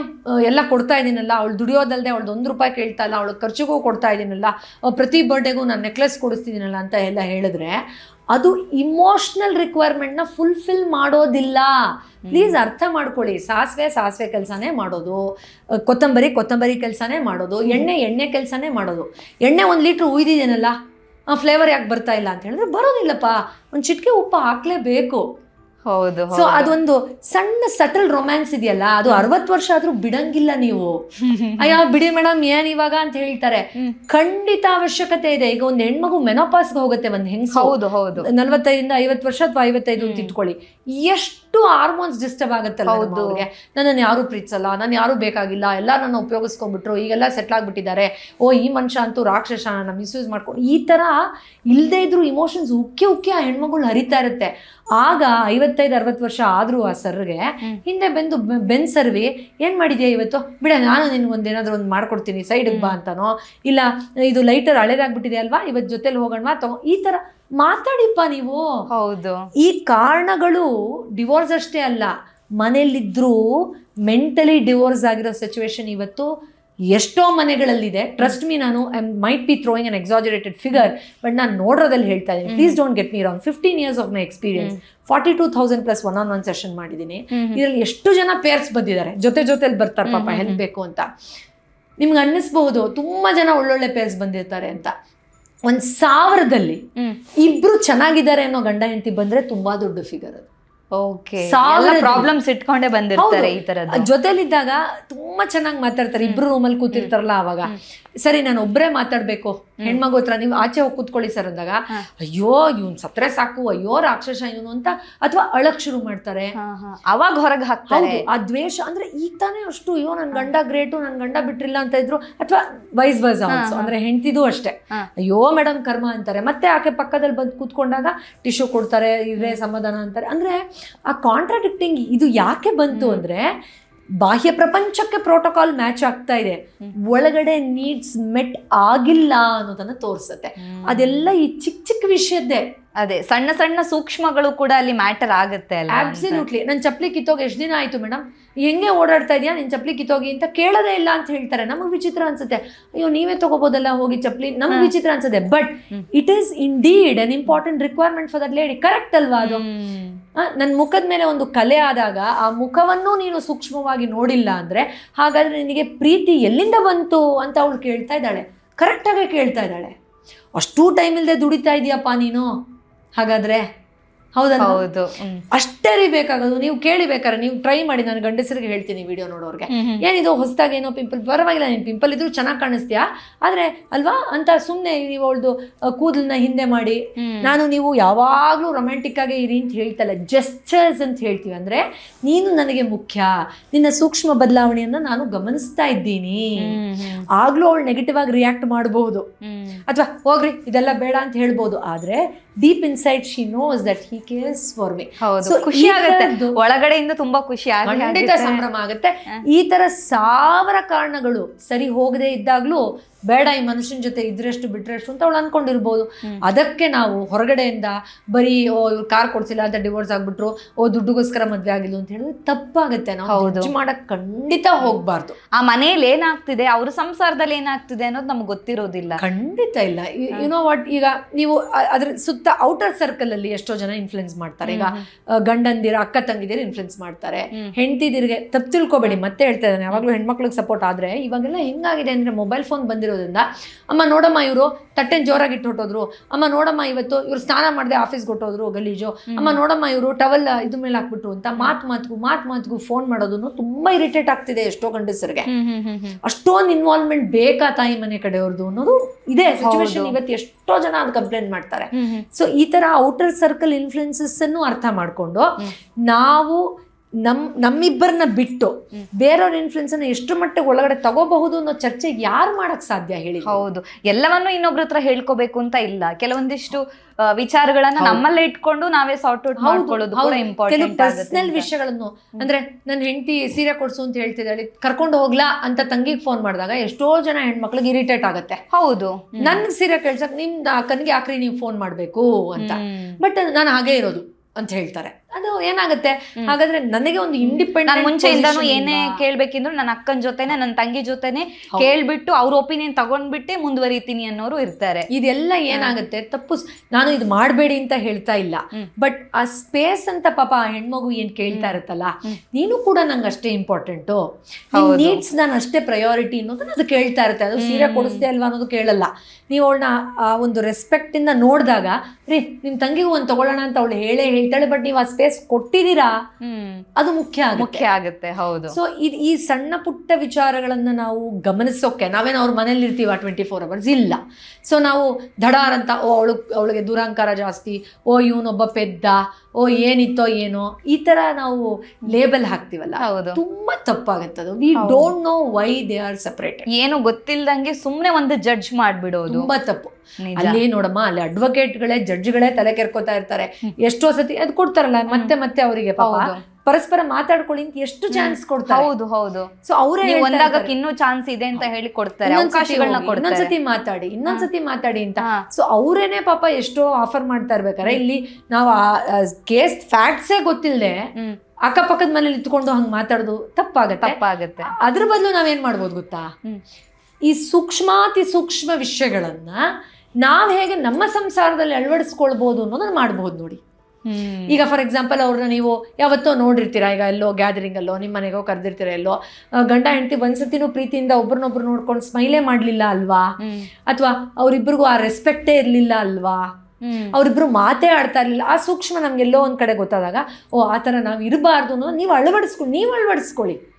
ಎಲ್ಲ ಕೊಡ್ತಾ ಇದ್ದೀನಲ್ಲ ಅವಳು ದುಡಿಯೋದಲ್ಲದೆ ಅವಳ್ದು ಒಂದು ರೂಪಾಯಿ ಕೇಳ್ತಾ ಇಲ್ಲ ಅವಳು ಖರ್ಚಿಗೂ ಕೊಡ್ತಾ ಇದ್ದೀನಲ್ಲ ಪ್ರತಿ ಬರ್ಡೇಗೂ ನಾನು ನೆಕ್ಲೆಸ್ ಕೊಡಿಸ್ತಿದ್ದೀನಲ್ಲ ಅಂತ ಎಲ್ಲ ಹೇಳಿದ್ರೆ ಅದು ಇಮೋಷ್ನಲ್ ರಿಕ್ವೈರ್ಮೆಂಟ್ನ ಫುಲ್ಫಿಲ್ ಮಾಡೋದಿಲ್ಲ. ಪ್ಲೀಸ್ ಅರ್ಥ ಮಾಡ್ಕೊಳ್ಳಿ. ಸಾಸಿವೆ ಸಾಸಿವೆ ಕೆಲಸನೇ ಮಾಡೋದು. ಕೊತ್ತಂಬರಿ ಕೊತ್ತಂಬರಿ ಕೆಲಸನೇ ಮಾಡೋದು. ಎಣ್ಣೆ ಎಣ್ಣೆ ಕೆಲಸನೇ ಮಾಡೋದು. ಎಣ್ಣೆ ಒಂದು ಲೀಟ್ರ್ ಉಯ್ದಿದ್ದೇನಲ್ಲ ಫ್ಲೇವರ್ ಯಾಕೆ ಬರ್ತಾ ಇಲ್ಲ ಅಂತ ಹೇಳಿದ್ರೆ ಬರೋದಿಲ್ಲಪ್ಪ. ಒಂದು ಚಿಟಿಕೆ ಉಪ್ಪು ಹಾಕ್ಲೇಬೇಕು. ಹೌದು ಸೊ ಅದೊಂದು ಸಣ್ಣ ಸಟಲ್ ರೊಮ್ಯಾನ್ಸ್ ಇದೆಯಲ್ಲ ಅದು ಅರವತ್ತು ವರ್ಷ ಆದ್ರೂ ಬಿಡಂಗಿಲ್ಲ ನೀವು. ಅಯ್ಯ ಬಿಡಿ ಮೇಡಮ್ ಏನ್ ಇವಾಗ ಅಂತ ಹೇಳ್ತಾರೆ. ಖಂಡಿತ ಅವಶ್ಯಕತೆ ಇದೆ. ಈಗ ಒಂದು ಹೆಣ್ಮಗು ಮೆನೋಪಾಸ್ಗೆ ಹೋಗುತ್ತೆ ಒಂದು ಹೆಂಗ್ ಹೌದು ಹೌದು. ನಲವತ್ತೈದಿಂದ ಐವತ್ತು ವರ್ಷ ಅಥವಾ ಐವತ್ತೈದು ಅಂತ ಇಟ್ಕೊಳ್ಳಿ. ಎಷ್ಟು ಹಾರ್ಮೋನ್ಸ್ ಡಿಸ್ಟರ್ಬ್ ಆಗುತ್ತಲ್ಲ. ನಮ್ಮ ಅವ್ರಿಗೆ? ನನ್ನನ್ನು ಯಾರು ಪ್ರೀತಿಸಲ್ಲ ನಾನು ಯಾರು ಬೇಕಾಗಿಲ್ಲ ಎಲ್ಲ ನನ್ನ ಉಪಯೋಗಿಸ್ಕೊಂಡ್ಬಿಟ್ರು ಈಗೆಲ್ಲ ಸೆಟ್ಲ್ ಆಗ್ಬಿಟ್ಟಿದ್ದಾರೆ. ಓ ಈ ಮನುಷ್ಯ ಅಂತೂ ರಾಕ್ಷಸ ನನ್ನ ಮಿಸ್ಯೂಸ್ ಮಾಡ್ಕೊಂಡು ಈ ತರ ಇಲ್ಲದೇ ಇದ್ರು ಇಮೋಷನ್ಸ್ ಉಕ್ಕಿ ಉಕ್ಕಿ ಆ ಹೆಣ್ಮಗಳು ಹರಿತಾ ಇರುತ್ತೆ. ಆಗ ಐವತ್ತೈದು ಅರವತ್ತು ವರ್ಷ ಆದ್ರೂ ಆ ಸರ್ಗೆ ಹಿಂದೆ ಬೆಂದು ಬೆನ್ ಸರ್ವಿ ಏನ್ ಮಾಡಿದ್ಯಾ ಇವತ್ತು? ಬಿಡ ನಾನು ನಿನ್ಗೊಂದು ಏನಾದ್ರು ಒಂದು ಮಾಡ್ಕೊಡ್ತೀನಿ ಸೈಡ್ಗೆ ಬಾ ಅಂತಾನೋ? ಇಲ್ಲ ಇದು ಲೈಟರ್ ಹಳೇದಾಗ್ಬಿಟ್ಟಿದೆ ಅಲ್ವಾ? ಇವತ್ತು ಜೊತೆಲಿ ಹೋಗೋಣ ತಗೋ ಈ ತರ ಮಾತಾಡಿಪ್ಪ ನೀವು. ಹೌದು. ಈ ಕಾರಣಗಳು ಡಿವೋರ್ಸ್ ಅಷ್ಟೇ ಅಲ್ಲ ಮನೆಯಲ್ಲಿದ್ದರೂ ಮೆಂಟಲಿ ಡಿವೋರ್ಸ್ ಆಗಿರೋ ಸಿಚುವೇಶನ್ ಇವತ್ತು ಎಷ್ಟೋ ಮನೆಗಳಲ್ಲಿದೆ. ಟ್ರಸ್ಟ್ ಮೀ ನಾನು I might be throwing an exaggerated figure but ನಾನು ನೋಡೋದ್ರಲ್ಲಿ ಹೇಳ್ತಾ ಇದ್ದೀನಿ. Please don't get me wrong fifteen years of my experience forty two thousand plus one on one session ಮಾಡಿದ್ದೀನಿ ಇದರಲ್ಲಿ ಎಷ್ಟು ಜನ ಪೇರ್ಸ್ ಬಂದಿದ್ದಾರೆ? ಜೊತೆ ಜೊತೆಲಿ ಬರ್ತಾರೆ ಪಾಪ ಹೆಲ್ಪ್ ಬೇಕು ಅಂತ. ನಿಮ್ಗೆ ಅನ್ನಿಸ್ಬಹುದು ತುಂಬಾ ಜನ ಒಳ್ಳೊಳ್ಳೆ ಪೇರ್ಸ್ ಬಂದಿರ್ತಾರೆ ಅಂತ. ಒಂದು ಸಾವಿರದಲ್ಲಿ ಇಬ್ರು ಚೆನ್ನಾಗಿದ್ದಾರೆ ಅನ್ನೋ ಗಂಡ ಹೆಂಡತಿ ಬಂದ್ರೆ ತುಂಬಾ ದೊಡ್ಡ ಫಿಗರ್ ಅದು. ಓಕೆ ಸಾವಿರ ಪ್ರಾಬ್ಲಮ್ಸ್ ಇಟ್ಕೊಂಡೇ ಬಂದಿರ್ತಾರೆ ಈ ತರದ್ದು. ಜೊತೆಲಿದ್ದಾಗ ತುಂಬಾ ಚೆನ್ನಾಗಿ ಮಾತಾಡ್ತಾರೆ. ಇಬ್ರು ರೂಮಲ್ಲಿ ಕೂತಿರ್ತಾರಲ್ಲ ಅವಾಗ. ಸರಿ ನಾನು ಒಬ್ಬರೇ ಮಾತಾಡ್ಬೇಕು. ಹೆಣ್ಮಗು ಹತ್ರ ನೀವು ಆಚೆ ಹೋಗಿ ಕೂತ್ಕೊಳ್ಳಿ ಸರ್ ಅಂದಾಗ ಅಯ್ಯೋ ಇವ್ನ್ ಸತ್ರೆ ಸಾಕು ಅಯ್ಯೋ ರಾಕ್ಷಸ ಇವನು ಅಂತ ಅಥವಾ ಅಳಕ್ ಶುರು ಮಾಡ್ತಾರೆ. ಅವಾಗ ಹೊರಗೆ ಹಾಕ್ತಾರೆ. ಆ ದ್ವೇಷ ಅಂದ್ರೆ ಈಗ ತಾನೇ ಅಷ್ಟು ಅಯ್ಯೋ ನನ್ ಗಂಡ ಗ್ರೇಟು ನನ್ ಗಂಡ ಬಿಟ್ರಿಲ್ಲ ಅಂತ ಇದ್ರು ಅಥವಾ ವೈಸ್ ವೈಸ್ ಅಂದ್ರೆ ಹೆಂಡತಿದು ಅಷ್ಟೇ. ಅಯ್ಯೋ ಮೇಡಮ್ ಕರ್ಮ ಅಂತಾರೆ. ಮತ್ತೆ ಆಕೆ ಪಕ್ಕದಲ್ಲಿ ಬಂದು ಕೂತ್ಕೊಂಡಾಗ ಟಿಶ್ಯೂ ಕೊಡ್ತಾರೆ ಇದೇ ಸಮಾಧಾನ ಅಂತಾರೆ. ಅಂದ್ರೆ ಆ ಕಾಂಟ್ರಾಡಿಕ್ಟಿಂಗ್ ಇದು ಯಾಕೆ ಬಂತು ಅಂದ್ರೆ ಬಾಹ್ಯ ಪ್ರಪಂಚಕ್ಕೆ ಪ್ರೋಟೋಕಾಲ್ ಮ್ಯಾಚ್ ಆಗ್ತಾ ಇದೆ. ಒಳಗಡೆ ನೀಡ್ಸ್ ಮೆಟ್ ಆಗಿಲ್ಲ ಅನ್ನೋದನ್ನ ತೋರಿಸುತ್ತೆ. ಅದೆಲ್ಲ ಈ ಚಿಕ್ಕ ಚಿಕ್ಕ ವಿಷಯದ್ದೇ. ಅದೇ ಸಣ್ಣ ಸಣ್ಣ ಸೂಕ್ಷ್ಮಗಳು ಕೂಡ ಅಲ್ಲಿ ಮ್ಯಾಟರ್ ಆಗುತ್ತೆ ಅಲ್ಲ ಅಬ್ಸಲ್ಯೂಟ್ಲಿ ಆಬ್ಸಲ್ಯೂಟ್ಲಿ ನನ್ನ ಚಪ್ಪಲಿ ಕಿತ್ತೋಗಿ ಎಷ್ಟು ದಿನ ಆಯ್ತು ಮೇಡಮ್ ಹೆಂಗೆ ಓಡಾಡ್ತಾ ಇದೆಯಾ? ನಿನ್ನ ಚಪ್ಪಲಿ ಕಿತ್ತೋಗಿ ಅಂತ ಕೇಳೋದೇ ಇಲ್ಲ ಅಂತ ಹೇಳ್ತಾರೆ. ನಮಗೆ ವಿಚಿತ್ರ ಅನ್ಸುತ್ತೆ. ಅಯ್ಯೋ ನೀವೇ ತಗೋಬೋದಲ್ಲ ಹೋಗಿ ಚಪ್ಪಲಿ? ನಮ್ಗೆ ವಿಚಿತ್ರ ಅನ್ಸುತ್ತೆ. But it is indeed an important requirement for that lady correct ಅಲ್ವಾ ಅದು. ನನ್ನ ಮುಖದ ಮೇಲೆ ಒಂದು ಕಲೆ ಆದಾಗ ಆ ಮುಖವನ್ನು ನೀನು ಸೂಕ್ಷ್ಮವಾಗಿ ನೋಡಿಲ್ಲ ಅಂದ್ರೆ ಹಾಗಾದ್ರೆ ನಿನಗೆ ಪ್ರೀತಿ ಎಲ್ಲಿಂದ ಬಂತು ಅಂತ ಅವಳು ಕೇಳ್ತಾ ಇದ್ದಾಳೆ. ಕರೆಕ್ಟಾಗೆ ಕೇಳ್ತಾ ಇದ್ದಾಳೆ. ಅಷ್ಟೂ ಟೈಮ್ ಇಲ್ಲದೆ ದುಡಿತಾ ಇದೀಯಪ್ಪ ನೀನು? ಹಾಗಾದ್ರೆ? ಹೌದಲ್ಲ ಹೌದು. ಅಷ್ಟೇ ರೀ ಬೇಕಾಗೋದು. ನೀವು ಕೇಳಿ ಬೇಕಾದ್ರೆ ನೀವು ಟ್ರೈ ಮಾಡಿ ನಾನು ಗಂಡಸರಿಗೆ ಹೇಳ್ತೀನಿ ವಿಡಿಯೋ ನೋಡೋರ್ಗೆ. ಏನಿದು? ಹೊಸದಾಗಿ ಏನೋ ಪಿಂಪಲ್ ಪರವಾಗಿಲ್ಲ ನೀನು ಪಿಂಪಲ್ ಇದ್ರು ಚೆನ್ನಾಗಿ ಕಾಣಿಸ್ತೀಯಾ? ಆದ್ರೆ ಅಲ್ವಾ? ಅಂತ ಸುಮ್ಮನೆ ನೀವು ಅವಳದು ಕೂದಲನ್ನ ಹಿಂದೆ ಮಾಡಿ. ನಾನು ನೀವು ಯಾವಾಗಲೂ ರೊಮ್ಯಾಂಟಿಕ್ ಆಗಿ ಇರಿ ಅಂತ ಹೇಳ್ತಲ್ಲ ಜಸ್ಟರ್ಸ್ ಅಂತ ಹೇಳ್ತೀವಿ. ಅಂದ್ರೆ ನೀನು ನನಗೆ ಮುಖ್ಯ. ನಿನ್ನ ಸೂಕ್ಷ್ಮ ಬದಲಾವಣೆಯನ್ನ ನಾನು ಗಮನಿಸ್ತಾ ಇದ್ದೀನಿ. ಆಗ್ಲೂ ಅವಳು ನೆಗೆಟಿವ್ ಆಗಿ ರಿಯಾಕ್ಟ್ ಮಾಡಬಹುದು ಅಥವಾ ಹೋಗ್ರಿ ಇದೆಲ್ಲ ಬೇಡ ಅಂತ ಹೇಳ್ಬೋದು. ಆದರೆ deep inside she knows that he cares for me ಹೌದು ಖುಷಿ ಆಗುತ್ತೆ. ಒಳಗಡೆಯಿಂದ ತುಂಬಾ ಖುಷಿ ಆಗುತ್ತೆ. ಸಂಭ್ರಮ ಆಗುತ್ತೆ. ಈ ತರ ಸಾವಿರ ಕಾರಣಗಳು ಸರಿ ಹೋಗದೆ ಇದ್ದಾಗ್ಲೂ ಬೇಡ ಈ ಮನುಷ್ಯನ ಜೊತೆ ಇದ್ರೆಷ್ಟು ಬಿಟ್ರೆಷ್ಟು ಅಂತ ಅವಳು ಅನ್ಕೊಂಡಿರ್ಬೋದು. ಅದಕ್ಕೆ ನಾವು ಹೊರಗಡೆಯಿಂದ ಬರೀ ಓ ಇವ್ರು ಕಾರ್ ಕೊಡ್ಸಿಲ್ಲ ಅಂತ ಡಿವೋರ್ಸ್ ಆಗ್ಬಿಟ್ರು. ಓ ದುಡ್ಡುಗೋಸ್ಕರ ಮದ್ವೆ ಆಗಿಲ್ಲ ಅಂತ ಹೇಳಿದ್ರೆ ತಪ್ಪಾಗುತ್ತೆ. ನಾವು ಮಾಡಕ್ ಖಂಡಿತ ಹೋಗ್ಬಾರ್ದು. ಆ ಮನೆಯಲ್ಲಿ ಏನಾಗ್ತಿದೆ? ಅವ್ರ ಸಂಸಾರದಲ್ಲಿ ಏನಾಗ್ತಿದೆ ಅನ್ನೋದು ನಮ್ಗೆ ಗೊತ್ತಿರೋದಿಲ್ಲ. ಖಂಡಿತ ಇಲ್ಲ. ಯು ನೋ ವಾಟ್ ಈಗ ನೀವು ಅದ್ರ ಸುತ್ತ ಔಟರ್ ಸರ್ಕಲ್ ಅಲ್ಲಿ ಎಷ್ಟೋ ಜನ ಇನ್ಫ್ಲುಯೆನ್ಸ್ ಮಾಡ್ತಾರೆ. ಈಗ ಗಂಡಂದಿರ ಅಕ್ಕ ತಂಗಿದಿರು ಇನ್ಫ್ಲುಯೆನ್ಸ್ ಮಾಡ್ತಾರೆ. ಹೆಂಡತಿದಿರಿಗೆ ತಪ್ಪು ತಿಳ್ಕೊಬೇಡಿ ಮತ್ತೆ ಹೇಳ್ತಾ ಇದ್ದಾನೆ. ಯಾವಾಗಲೂ ಹೆಣ್ಮಕ್ಳಿಗೆ ಸಪೋರ್ಟ್ ಆದ್ರೆ ಇವಾಗೆಲ್ಲ ಹೆಂಗಾಗಿದೆ ಅಂದ್ರೆ ಮೊಬೈಲ್ ಫೋನ್ ಬಂದಿರೋದ್ರಿಂದ ಬೆಳೆಯೋದ್ರಿಂದ ಅಮ್ಮ ನೋಡಮ್ಮ ಇವರು ತಟ್ಟೆನ್ ಜೋರಾಗಿ ಇಟ್ಟು ಹೊಟ್ಟೋದ್ರು ಅಮ್ಮ ನೋಡಮ್ಮ ಇವತ್ತು ಇವ್ರು ಸ್ನಾನ ಮಾಡದೆ ಆಫೀಸ್ಗೆ ಹೊಟ್ಟೋದ್ರು ಗಲೀಜು. ಅಮ್ಮ ನೋಡಮ್ಮ ಇವರು ಟವಲ್ ಇದು ಮೇಲೆ ಹಾಕ್ಬಿಟ್ರು ಅಂತ ಮಾತು ಮಾತ್ಗೂ ಮಾತು ಮಾತ್ಗೂ ಫೋನ್ ಮಾಡೋದನ್ನು ತುಂಬಾ ಇರಿಟೇಟ್ ಆಗ್ತಿದೆ ಎಷ್ಟೋ ಗಂಡಸರಿಗೆ. ಅಷ್ಟೊಂದು ಇನ್ವಾಲ್ವ್ಮೆಂಟ್ ಬೇಕಾ ತಾಯಿ ಮನೆ ಕಡೆಯವ್ರದ್ದು ಅನ್ನೋದು ಇದೆ. ಸಿಚುವೇಶನ್ ಇವತ್ತು ಎಷ್ಟೋ ಜನ ಅದು ಕಂಪ್ಲೇಂಟ್ ಮಾಡ್ತಾರೆ. ಸೊ ಈ ತರ ಔಟರ್ ಸರ್ಕಲ್ ಇನ್ಫ್ಲುಯೆನ್ಸಸ್ ಅನ್ನು ಅರ್ಥ ಮಾಡ್ಕೊಂಡು ನಾವು ನಮ್ ನಮ್ಮಿಬ್ಬರನ್ನ ಬಿಟ್ಟು ಬೇರೆಯವ್ರ ಇನ್ಫ್ಲುಯೆನ್ಸ್ ಅನ್ನ ಎಷ್ಟು ಮಟ್ಟಿಗೆ ಒಳಗಡೆ ತಗೋಬಹುದು ಅನ್ನೋ ಚರ್ಚೆ ಯಾರು ಮಾಡಕ್ ಸಾಧ್ಯ ಹೇಳಿ? ಹೌದು. ಎಲ್ಲವನ್ನು ಇನ್ನೊಬ್ರ ಹತ್ರ ಹೇಳ್ಕೋಬೇಕು ಅಂತ ಇಲ್ಲ. ಕೆಲವೊಂದಿಷ್ಟು ವಿಚಾರಗಳನ್ನ ನಮ್ಮಲ್ಲೇ ಇಟ್ಕೊಂಡು ನಾವೇ ಸಾರ್ಟ್ ಔಟ್ ಮಾಡ್ಕೊಳ್ಳೋದು ಇಂಪಾರ್ಟೆಂಟ್ ಪರ್ಸನಲ್ ವಿಷಯಗಳನ್ನು ಅಂದ್ರೆ ನನ್ನ ಹೆಂಡತಿ ಸೀರೆ ಕೊಡ್ಸು ಅಂತ ಹೇಳ್ತಿದ್ದಾಳೆ ಕರ್ಕೊಂಡು ಹೋಗ್ಲಾ ಅಂತ ತಂಗಿಗೆ ಫೋನ್ ಮಾಡಿದಾಗ ಎಷ್ಟೋ ಜನ ಹೆಣ್ಮಕ್ಳಿಗೆ ಇರಿಟೇಟ್ ಆಗುತ್ತೆ. ಹೌದು. ನನ್ ಸೀರೆ ಕೇಳ್ಸಕ್ ನಿಮ್ ಅಕ್ಕನಿಗೆ ಯಾಕ್ರಿ ನೀವು ಫೋನ್ ಮಾಡ್ಬೇಕು ಅಂತ. ಬಟ್ ನಾನು ಹಾಗೆ ಇರೋದು ಅಂತ ಹೇಳ್ತಾರೆ. ಅದು ಏನಾಗುತ್ತೆ? ಹಾಗಾದ್ರೆ ನನಗೆ ಒಂದು ಇಂಡಿಪೆಂಡೆಂಟ್ ಮುಂಚೆ ಮುಂಚೆಯಿಂದಾನು ಏನೇ ಕೇಳ್ಬೇಕಿದ್ರು ನನ್ನ ಅಕ್ಕನ ಜೊತೆನೆ ನನ್ನ ತಂಗಿ ಜೊತೆನೆ ಕೇಳ್ಬಿಟ್ಟು ಅವ್ರ ಒಪಿನಿಯನ್ ತಗೊಂಡ್ಬಿಟ್ಟೆ ಮುಂದುವರಿತೀನಿ ಅನ್ನೋರು ಇರ್ತಾರೆ. ಇದೆಲ್ಲ ಏನಾಗುತ್ತೆ? ತಪ್ಪು ನಾನು ಇದು ಮಾಡಬೇಡಿ ಅಂತ ಹೇಳ್ತಾ ಇಲ್ಲ. ಬಟ್ ಆ ಸ್ಪೇಸ್ ಅಂತ ಪಾಪ ಆ ಹೆಣ್ಮಗು ಏನ್ ಕೇಳ್ತಾ ಇರುತ್ತಲ್ಲ ನೀನು ಕೂಡ ನಂಗೆ ಅಷ್ಟೇ ಇಂಪಾರ್ಟೆಂಟು. ನೀಡ್ಸ್ ನಾನು ಅಷ್ಟೇ ಪ್ರಯಾರಿಟಿ ಅನ್ನೋದನ್ನ ಅದು ಕೇಳ್ತಾ ಇರುತ್ತೆ. ಅದು ಸೀರೆ ಕೊಡಿಸ್ದೆ ಅಲ್ವಾ ಅನ್ನೋದು ಕೇಳಲ್ಲ. ನೀವು ಅವಳನ್ನ ಆ ಒಂದು ರೆಸ್ಪೆಕ್ಟ್ ಇಂದ ನೋಡಿದಾಗ ರೀ ನಿಮ್ ತಂಗಿಗೂ ಒಂದು ತಗೊಳ್ಳೋಣ ಅಂತ ಅವಳು ಹೇಳೇ ಹೇಳ್ತಾಳೆ ಬಟ್ ನೀವು ಆ ಸ್ಪೇಸ್ ಕೊಟ್ಟಿದ್ದೀರಾ? ಹ್ಮ್. ಅದು ಮುಖ್ಯ ಮುಖ್ಯ ಆಗುತ್ತೆ ಹೌದು. ಸೊ ಇದು ಈ ಸಣ್ಣ ಪುಟ್ಟ ವಿಚಾರಗಳನ್ನ ನಾವು ಗಮನಿಸೋಕೆ ನಾವೇನು ಅವ್ರ ಮನೇಲಿ ಇರ್ತೀವ ಟ್ವೆಂಟಿ ಫೋರ್ ಅವರ್ಸ್ ಇಲ್ಲ. ಸೊ ನಾವು ಧಡಾರ್ ಅಂತ ಓ ಅವಳು ಅವಳಿಗೆ ದುರಂಕಾರ ಜಾಸ್ತಿ ಓ ಇವನೊಬ್ಬ ಪೆದ್ದ ಓ ಏನಿತ್ತೋ ಏನೋ ಈ ತರ ನಾವು ಲೇಬಲ್ ಹಾಕ್ತಿವಲ್ಲ? ಹೌದು. ತುಂಬಾ ಅದು we. Don't know why they are separate ಏನು ಗೊತ್ತಿಲ್ಲದಂಗೆ ಸುಮ್ನೆ ಒಂದು ಜಡ್ಜ್ ಮಾಡ್ಬಿಡೋದು. ತುಂಬಾ ತಪ್ಪು. ಅಲ್ಲಿ ನೋಡಮ್ಮ ಅಲ್ಲಿ ಅಡ್ವೊಕೇಟ್ಗಳೇ ಜಡ್ಜ್ಗಳೇ ತಲೆ ಕೆರ್ಕೋತಾ ಇರ್ತಾರೆ. ಎಷ್ಟೋ ಸತಿ ಅದು ಕೊಡ್ತಾರಲ್ಲ ಮತ್ತೆ ಮತ್ತೆ ಅವರಿಗೆ ಪಾಪ. ಪರಸ್ಪರ ಮಾತಾಡ್ಕೊಳ್ಳಿ ಅಂತ ಎಷ್ಟು ಚಾನ್ಸ್ ಕೊಡ್ತಾರೆ. ಹೌದು ಹೌದು. ಸೊ ಅವರೇ ಒಂದಾಗಕ್ಕೆ ಇನ್ನೂ ಚಾನ್ಸ್ ಇದೆ ಅಂತ ಹೇಳಿ ಕೊಡ್ತಾರೆ ಇನ್ನೊಂದ್ಸತಿ ಮಾತಾಡಿ ಇನ್ನೊಂದ್ಸತಿ ಮಾತಾಡಿ ಅಂತ. ಸೊ ಅವರೇನೆ ಪಾಪ ಎಷ್ಟೋ ಆಫರ್ ಮಾಡ್ತಾ ಇರ್ಬೇಕಾರೆ. ಇಲ್ಲಿ ನಾವು ಕೇಸ್ ಫ್ಯಾಕ್ಟ್ಸೇ ಗೊತ್ತಿಲ್ಲದೆ ಅಕ್ಕಪಕ್ಕದ ಮನೇಲಿ ಇತ್ಕೊಂಡು ಹಂಗ್ ಮಾತಾಡೋದು ತಪ್ಪಾಗತ್ತೆ. ತಪ್ಪಾಗುತ್ತೆ. ಅದ್ರ ಬದಲು ನಾವೇನ್ ಮಾಡ್ಬೋದು ಗೊತ್ತಾ? ಈ ಸೂಕ್ಷ್ಮಾತಿ ಸೂಕ್ಷ್ಮ ವಿಷಯಗಳನ್ನ ನಾವ್ ಹೇಗೆ ನಮ್ಮ ಸಂಸಾರದಲ್ಲಿ ಅಳವಡಿಸ್ಕೊಳ್ಬೋದು ಅನ್ನೋದನ್ನ ಮಾಡಬಹುದು ನೋಡಿ. ಈಗ ಫಾರ್ ಎಕ್ಸಾಂಪಲ್ ಅವ್ರನ್ನ ನೀವು ಯಾವತ್ತೋ ನೋಡಿರ್ತೀರಾ ಈಗ ಎಲ್ಲೋ ಗ್ಯಾದರಿಂಗ್ ಅಲ್ಲೋ ನಿಮ್ಮ ಮನೆಗೋ ಕರೆದಿರ್ತೀರ ಎಲ್ಲೋ ಗಂಡ ಹೆಂಡತಿ ಒಂದ್ಸತಿನೂ ಪ್ರೀತಿಯಿಂದ ಒಬ್ರನ್ನೊಬ್ರು ನೋಡ್ಕೊಂಡು ಸ್ಮೈಲೇ ಮಾಡಲಿಲ್ಲ ಅಲ್ವಾ? ಅಥವಾ ಅವರಿಬ್ಬರಿಗೂ ಆ ರೆಸ್ಪೆಕ್ಟೇ ಇರಲಿಲ್ಲ ಅಲ್ವಾ? ಅವರಿಬ್ರು ಮಾತೇ ಆಡ್ತಾ ಇರಲಿಲ್ಲ. ಆ ಸೂಕ್ಷ್ಮ ನಮ್ಗೆಲ್ಲೋ ಒಂದ್ ಕಡೆ ಗೊತ್ತಾದಾಗ ಓ ಆ ಥರ ನಾವು ಇರಬಾರ್ದು ಅನ್ನೋದು ನೀವು ಅಳವಡಿಸ್ಕೊಳ್ಳಿ ನೀವು ಅಳವಡಿಸ್ಕೊಳ್ಳಿ.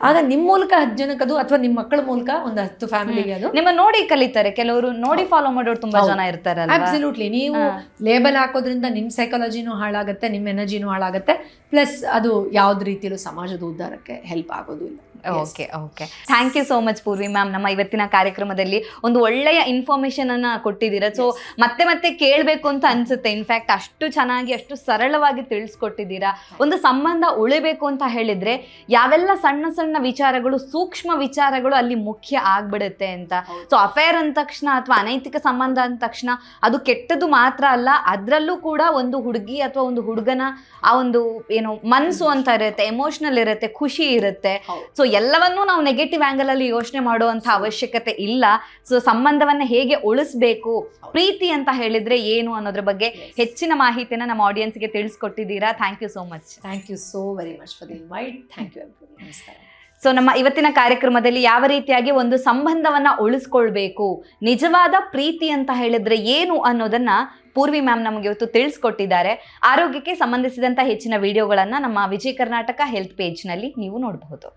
ಆಗ ನಿಮ್ಮ ಮೂಲಕ ಹತ್ತು ಜನಕ್ಕೆ ಅದು ಅಥವಾ ನಿಮ್ಮ ಮಕ್ಕಳ ಮೂಲಕ ಒಂದು ಹತ್ತು ಫ್ಯಾಮಿಲಿಗೆ ಅದು. ನಿಮ್ಮ ನೋಡಿ ಕಲಿತಾರೆ ಕೆಲವರು ನೋಡಿ ಫಾಲೋ ಮಾಡೋರು ತುಂಬಾ ಜನ ಇರ್ತಾರೆ ಅಬ್ಸಲ್ಯೂಟ್ಲಿ ನೀವು ಲೇಬಲ್ ಹಾಕೋದ್ರಿಂದ ನಿಮ್ಮ ಸೈಕಾಲಜಿನೂ ಹಾಳಾಗುತ್ತೆ ನಿಮ್ಮ ಎನರ್ಜಿನೂ ಹಾಳಾಗುತ್ತೆ ಪ್ಲಸ್ ಅದು ಯಾವ್ದು ರೀತಿಯಲ್ಲೂ ಸಮಾಜದ ಉದ್ಧಾರಕ್ಕೆ ಹೆಲ್ಪ್ ಆಗೋದು ಇಲ್ಲ. Okay okay thank you so much Purvi ma'am ನಮ್ಮ ಇವತ್ತಿನ ಕಾರ್ಯಕ್ರಮದಲ್ಲಿ ಒಂದು ಒಳ್ಳೆಯ ಇನ್ಫಾರ್ಮೇಶನ್ ಅನ್ನ ಕೊಟ್ಟಿದ್ದೀರಾ. ಸೊ ಮತ್ತೆ ಮತ್ತೆ ಕೇಳಬೇಕು ಅಂತ ಅನ್ಸುತ್ತೆ. ಇನ್ಫ್ಯಾಕ್ಟ್ ಅಷ್ಟು ಚೆನ್ನಾಗಿ ಅಷ್ಟು ಸರಳವಾಗಿ ತಿಳಿಸ್ಕೊಟ್ಟಿದ್ದೀರಾ. ಒಂದು ಸಂಬಂಧ ಉಳಿಬೇಕು ಅಂತ ಹೇಳಿದ್ರೆ ಯಾವೆಲ್ಲ ಸಣ್ಣ ಸಣ್ಣ ವಿಚಾರಗಳು ಸೂಕ್ಷ್ಮ ವಿಚಾರಗಳು ಅಲ್ಲಿ ಮುಖ್ಯ ಆಗ್ಬಿಡುತ್ತೆ ಅಂತ. ಸೊ ಅಫೇರ್ ಅಂದ ತಕ್ಷಣ ಅಥವಾ ಅನೈತಿಕ ಸಂಬಂಧ ಅಂದ ತಕ್ಷಣ ಅದು ಕೆಟ್ಟದ್ದು ಮಾತ್ರ ಅಲ್ಲ ಅದರಲ್ಲೂ ಕೂಡ ಒಂದು ಹುಡುಗಿ ಅಥವಾ ಒಂದು ಹುಡುಗನ ಆ ಒಂದು ಏನು ಮನಸ್ಸು ಅಂತ ಇರುತ್ತೆ ಎಮೋಷನಲ್ ಇರುತ್ತೆ ಖುಷಿ ಇರುತ್ತೆ. ಸೊ ಎಲ್ಲವನ್ನೂ ನಾವು ನೆಗೆಟಿವ್ ಆಂಗಲ್ ಅಲ್ಲಿ ಯೋಚನೆ ಮಾಡುವಂಥ ಅವಶ್ಯಕತೆ ಇಲ್ಲ. ಸೊ ಸಂಬಂಧವನ್ನ ಹೇಗೆ ಉಳಿಸ್ಬೇಕು ಪ್ರೀತಿ ಅಂತ ಹೇಳಿದ್ರೆ ಏನು ಅನ್ನೋದ್ರ ಬಗ್ಗೆ ಹೆಚ್ಚಿನ ಮಾಹಿತಿನ ನಮ್ಮ ಆಡಿಯನ್ಸ್ಗೆ ತಿಳಿಸ್ಕೊಟ್ಟಿದ್ದೀರಾ. Thank you so much thank you so very much for the invite thank you ನಮಸ್ಕಾರ ಸೊ ನಮ್ಮ ಇವತ್ತಿನ ಕಾರ್ಯಕ್ರಮದಲ್ಲಿ ಯಾವ ರೀತಿಯಾಗಿ ಒಂದು ಸಂಬಂಧವನ್ನ ಉಳಿಸ್ಕೊಳ್ಬೇಕು ನಿಜವಾದ ಪ್ರೀತಿ ಅಂತ ಹೇಳಿದ್ರೆ ಏನು ಅನ್ನೋದನ್ನ ಪೂರ್ವಿ ಮ್ಯಾಮ್ ನಮಗೆ ಇವತ್ತು ತಿಳಿಸ್ಕೊಟ್ಟಿದ್ದಾರೆ. ಆರೋಗ್ಯಕ್ಕೆ ಸಂಬಂಧಿಸಿದಂತ ಹೆಚ್ಚಿನ ವಿಡಿಯೋಗಳನ್ನ ನಮ್ಮ ವಿಜಯ ಕರ್ನಾಟಕ ಹೆಲ್ತ್ ಪೇಜ್ನಲ್ಲಿ ನೀವು ನೋಡಬಹುದು.